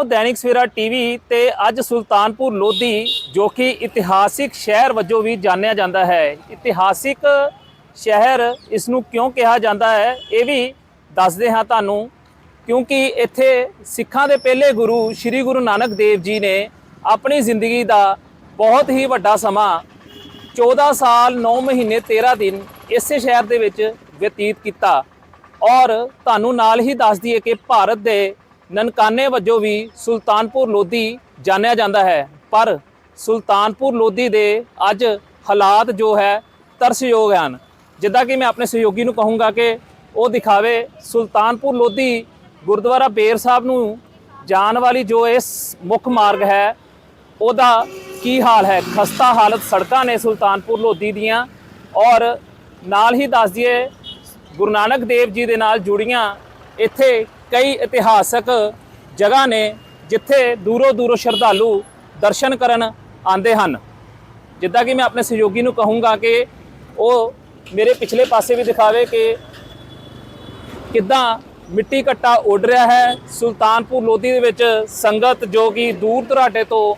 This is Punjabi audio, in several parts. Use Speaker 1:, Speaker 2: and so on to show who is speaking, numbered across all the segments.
Speaker 1: ਹੋ ਦੈਨਿਕ ਸਵੇਰਾ ਟੀਵੀ ਤੇ ਅੱਜ ਸੁਲਤਾਨਪੁਰ ਲੋਧੀ, ਜੋ ਕਿ ਇਤਿਹਾਸਿਕ ਸ਼ਹਿਰ ਵਜੋਂ ਵੀ ਜਾਣਿਆ ਜਾਂਦਾ ਹੈ। ਇਤਿਹਾਸਿਕ ਸ਼ਹਿਰ ਇਸ ਨੂੰ ਕਿਉਂ ਕਿਹਾ ਜਾਂਦਾ ਹੈ, ਇਹ ਵੀ ਦੱਸਦੇ ਹਾਂ ਤੁਹਾਨੂੰ। ਕਿਉਂਕਿ ਇੱਥੇ ਸਿੱਖਾਂ ਦੇ ਪਹਿਲੇ ਗੁਰੂ ਸ੍ਰੀ ਗੁਰੂ ਨਾਨਕ ਦੇਵ ਜੀ ਨੇ ਆਪਣੀ ਜ਼ਿੰਦਗੀ ਦਾ ਬਹੁਤ ਹੀ ਵੱਡਾ ਸਮਾਂ 14 ਸਾਲ 9 ਮਹੀਨੇ 13 ਦਿਨ ਇਸੇ ਸ਼ਹਿਰ ਦੇ ਵਿੱਚ ਬਤੀਤ ਕੀਤਾ। ਔਰ ਤੁਹਾਨੂੰ ਨਾਲ ਹੀ ਦੱਸ ਦਈਏ ਕਿ ਭਾਰਤ ਦੇ ਨਨਕਾਨੇ ਵਜੋਂ ਵੀ ਸੁਲਤਾਨਪੁਰ ਲੋਧੀ ਜਾਣਿਆ ਜਾਂਦਾ ਹੈ। ਪਰ ਸੁਲਤਾਨਪੁਰ ਲੋਧੀ ਦੇ ਅੱਜ ਹਾਲਾਤ ਜੋ ਹੈ ਤਰਸਯੋਗ ਹਨ। ਜਿੱਦਾਂ ਕਿ ਮੈਂ ਆਪਣੇ ਸਹਿਯੋਗੀ ਨੂੰ ਕਹੂੰਗਾ ਕਿ ਉਹ ਦਿਖਾਵੇ, ਸੁਲਤਾਨਪੁਰ ਲੋਧੀ ਗੁਰਦੁਆਰਾ ਬੇਰ ਸਾਹਿਬ ਨੂੰ ਜਾਣ ਵਾਲੀ ਜੋ ਇਸ ਮੁੱਖ ਮਾਰਗ ਹੈ, ਉਹਦਾ ਕੀ ਹਾਲ ਹੈ? ਖਸਤਾ ਹਾਲਤ ਸੜਕਾਂ ਨੇ ਸੁਲਤਾਨਪੁਰ ਲੋਧੀ ਦੀਆਂ ਔਰ ਨਾਲ ਹੀ ਦੱਸ ਦਈਏ, ਗੁਰੂ ਨਾਨਕ ਦੇਵ ਜੀ ਦੇ ਨਾਲ ਜੁੜੀਆਂ ਇੱਥੇ ਕਈ ਇਤਿਹਾਸਕ ਜਗ੍ਹਾ ਨੇ ਜਿੱਥੇ ਦੂਰੋਂ ਦੂਰੋਂ ਸ਼ਰਧਾਲੂ ਦਰਸ਼ਨ ਕਰਨ ਆਉਂਦੇ ਹਨ। ਜਿੱਦਾਂ ਕਿ ਮੈਂ ਆਪਣੇ ਸਹਿਯੋਗੀ ਨੂੰ ਕਹੂੰਗਾ ਕਿ ਉਹ ਮੇਰੇ ਪਿਛਲੇ ਪਾਸੇ ਵੀ ਦਿਖਾਵੇ ਕਿ ਕਿੱਦਾਂ ਮਿੱਟੀ ਘੱਟਾ ਉੱਡ ਰਿਹਾ ਹੈ। ਸੁਲਤਾਨਪੁਰ ਲੋਧੀ ਦੇ ਵਿੱਚ ਸੰਗਤ ਜੋ ਕਿ ਦੂਰ ਦੁਰਾਡੇ ਤੋਂ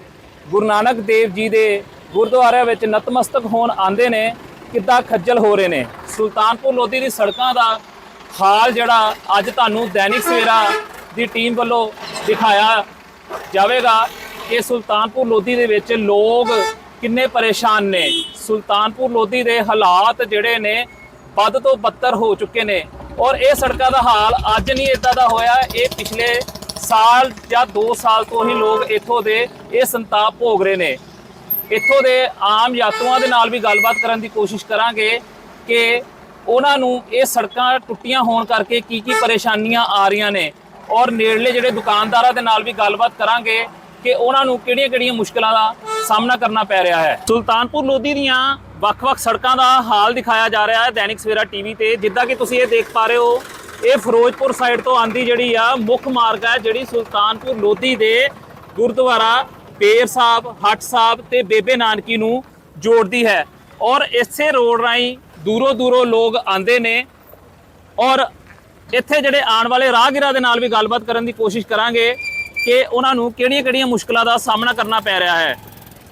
Speaker 1: ਗੁਰੂ ਨਾਨਕ ਦੇਵ ਜੀ ਦੇ ਗੁਰਦੁਆਰਿਆਂ ਵਿੱਚ ਨਤਮਸਤਕ ਹੋਣ ਆਉਂਦੇ ਨੇ, ਕਿੱਦਾਂ ਖੱਜਲ ਹੋ ਰਹੇ ਨੇ। ਸੁਲਤਾਨਪੁਰ ਲੋਧੀ ਦੀ ਸੜਕਾਂ ਦਾ ਹਾਲ ਜਿਹੜਾ ਅੱਜ ਤੁਹਾਨੂੰ ਦੈਨਿਕ ਸਵੇਰਾ ਦੀ ਟੀਮ ਵੱਲੋਂ ਦਿਖਾਇਆ ਜਾਵੇਗਾ ਕਿ ਸੁਲਤਾਨਪੁਰ ਲੋਧੀ ਦੇ ਵਿੱਚ ਲੋਕ ਕਿੰਨੇ ਪਰੇਸ਼ਾਨ ਨੇ। ਸੁਲਤਾਨਪੁਰ ਲੋਧੀ ਦੇ ਹਾਲਾਤ ਜਿਹੜੇ ਨੇ ਵੱਧ ਤੋਂ ਬੱਤਰ ਹੋ ਚੁੱਕੇ ਨੇ। ਔਰ ਇਹ ਸੜਕਾਂ ਦਾ ਹਾਲ ਅੱਜ ਨਹੀਂ ਇਦਾਂ ਦਾ ਹੋਇਆ। ਇਹ ਪਿਛਲੇ ਸਾਲ ਜਾਂ 2 ਸਾਲ ਤੋਂ ਹੀ ਲੋਕ ਇੱਥੋਂ ਦੇ, ਇਹ ਸੰਤਾਪ ਭੋਗ ਰਹੇ ਨੇ। ਇੱਥੋਂ ਦੇ ਆਮ ਯਾਤਰੂਆਂ ਦੇ ਨਾਲ ਵੀ ਗੱਲਬਾਤ ਕਰਨ ਦੀ ਕੋਸ਼ਿਸ਼ ਕਰਾਂਗੇ ਕਿ ਉਹਨਾਂ ਨੂੰ ਇਹ ਸੜਕਾਂ ਟੁੱਟੀਆਂ ਹੋਣ ਕਰਕੇ ਕੀ ਕੀ ਪਰੇਸ਼ਾਨੀਆਂ ਆ ਰਹੀਆਂ ਨੇ। ਔਰ ਨੇੜਲੇ ਜਿਹੜੇ ਦੁਕਾਨਦਾਰਾਂ ਦੇ ਨਾਲ ਵੀ ਗੱਲਬਾਤ ਕਰਾਂਗੇ ਕਿ ਉਹਨਾਂ ਨੂੰ ਕਿਹੜੀਆਂ-ਕਿਹੜੀਆਂ ਮੁਸ਼ਕਲਾਂ ਦਾ ਸਾਹਮਣਾ ਕਰਨਾ ਪੈ ਰਿਹਾ ਹੈ। ਸੁਲਤਾਨਪੁਰ ਲੋਧੀ ਦੀਆਂ ਵੱਖ-ਵੱਖ ਸੜਕਾਂ ਦਾ ਹਾਲ ਦਿਖਾਇਆ ਜਾ ਰਿਹਾ ਹੈ ਦੈਨਿਕ ਸਵੇਰਾ ਟੀਵੀ ਤੇ। ਜਿੱਦਾਂ ਕਿ ਤੁਸੀਂ ਇਹ ਦੇਖ ਪਾ ਰਹੇ ਹੋ, ਇਹ ਫਿਰੋਜ਼ਪੁਰ ਸਾਈਡ ਤੋਂ ਆਂਦੀ ਜਿਹੜੀ ਆ ਮੁੱਖ ਮਾਰਗ ਹੈ, ਜਿਹੜੀ ਸੁਲਤਾਨਪੁਰ ਲੋਧੀ ਦੇ ਗੁਰਦੁਆਰਾ ਬੇਰ ਸਾਹਿਬ, ਹੱਟ ਸਾਹਿਬ ਤੇ ਬੇਬੇ ਨਾਨਕੀ ਨੂੰ ਜੋੜਦੀ ਹੈ। ਔਰ ਇਸੇ ਰੋਡ ਰਾਹੀਂ ਦੂਰੋਂ ਦੂਰੋਂ ਲੋਕ ਆਂਦੇ ਨੇ ਔਰ ਇੱਥੇ ਜਿਹੜੇ ਆਉਣ ਵਾਲੇ ਰਾਹਗੀਰਾਂ ਦੇ ਨਾਲ ਵੀ ਗੱਲਬਾਤ ਕਰਨ ਦੀ ਕੋਸ਼ਿਸ਼ ਕਰਾਂਗੇ ਕਿ ਉਹਨਾਂ ਨੂੰ ਕਿਹੜੀਆਂ-ਕਿਹੜੀਆਂ ਮੁਸ਼ਕਲਾਂ ਦਾ ਸਾਹਮਣਾ ਕਰਨਾ ਪੈ ਰਿਹਾ ਹੈ।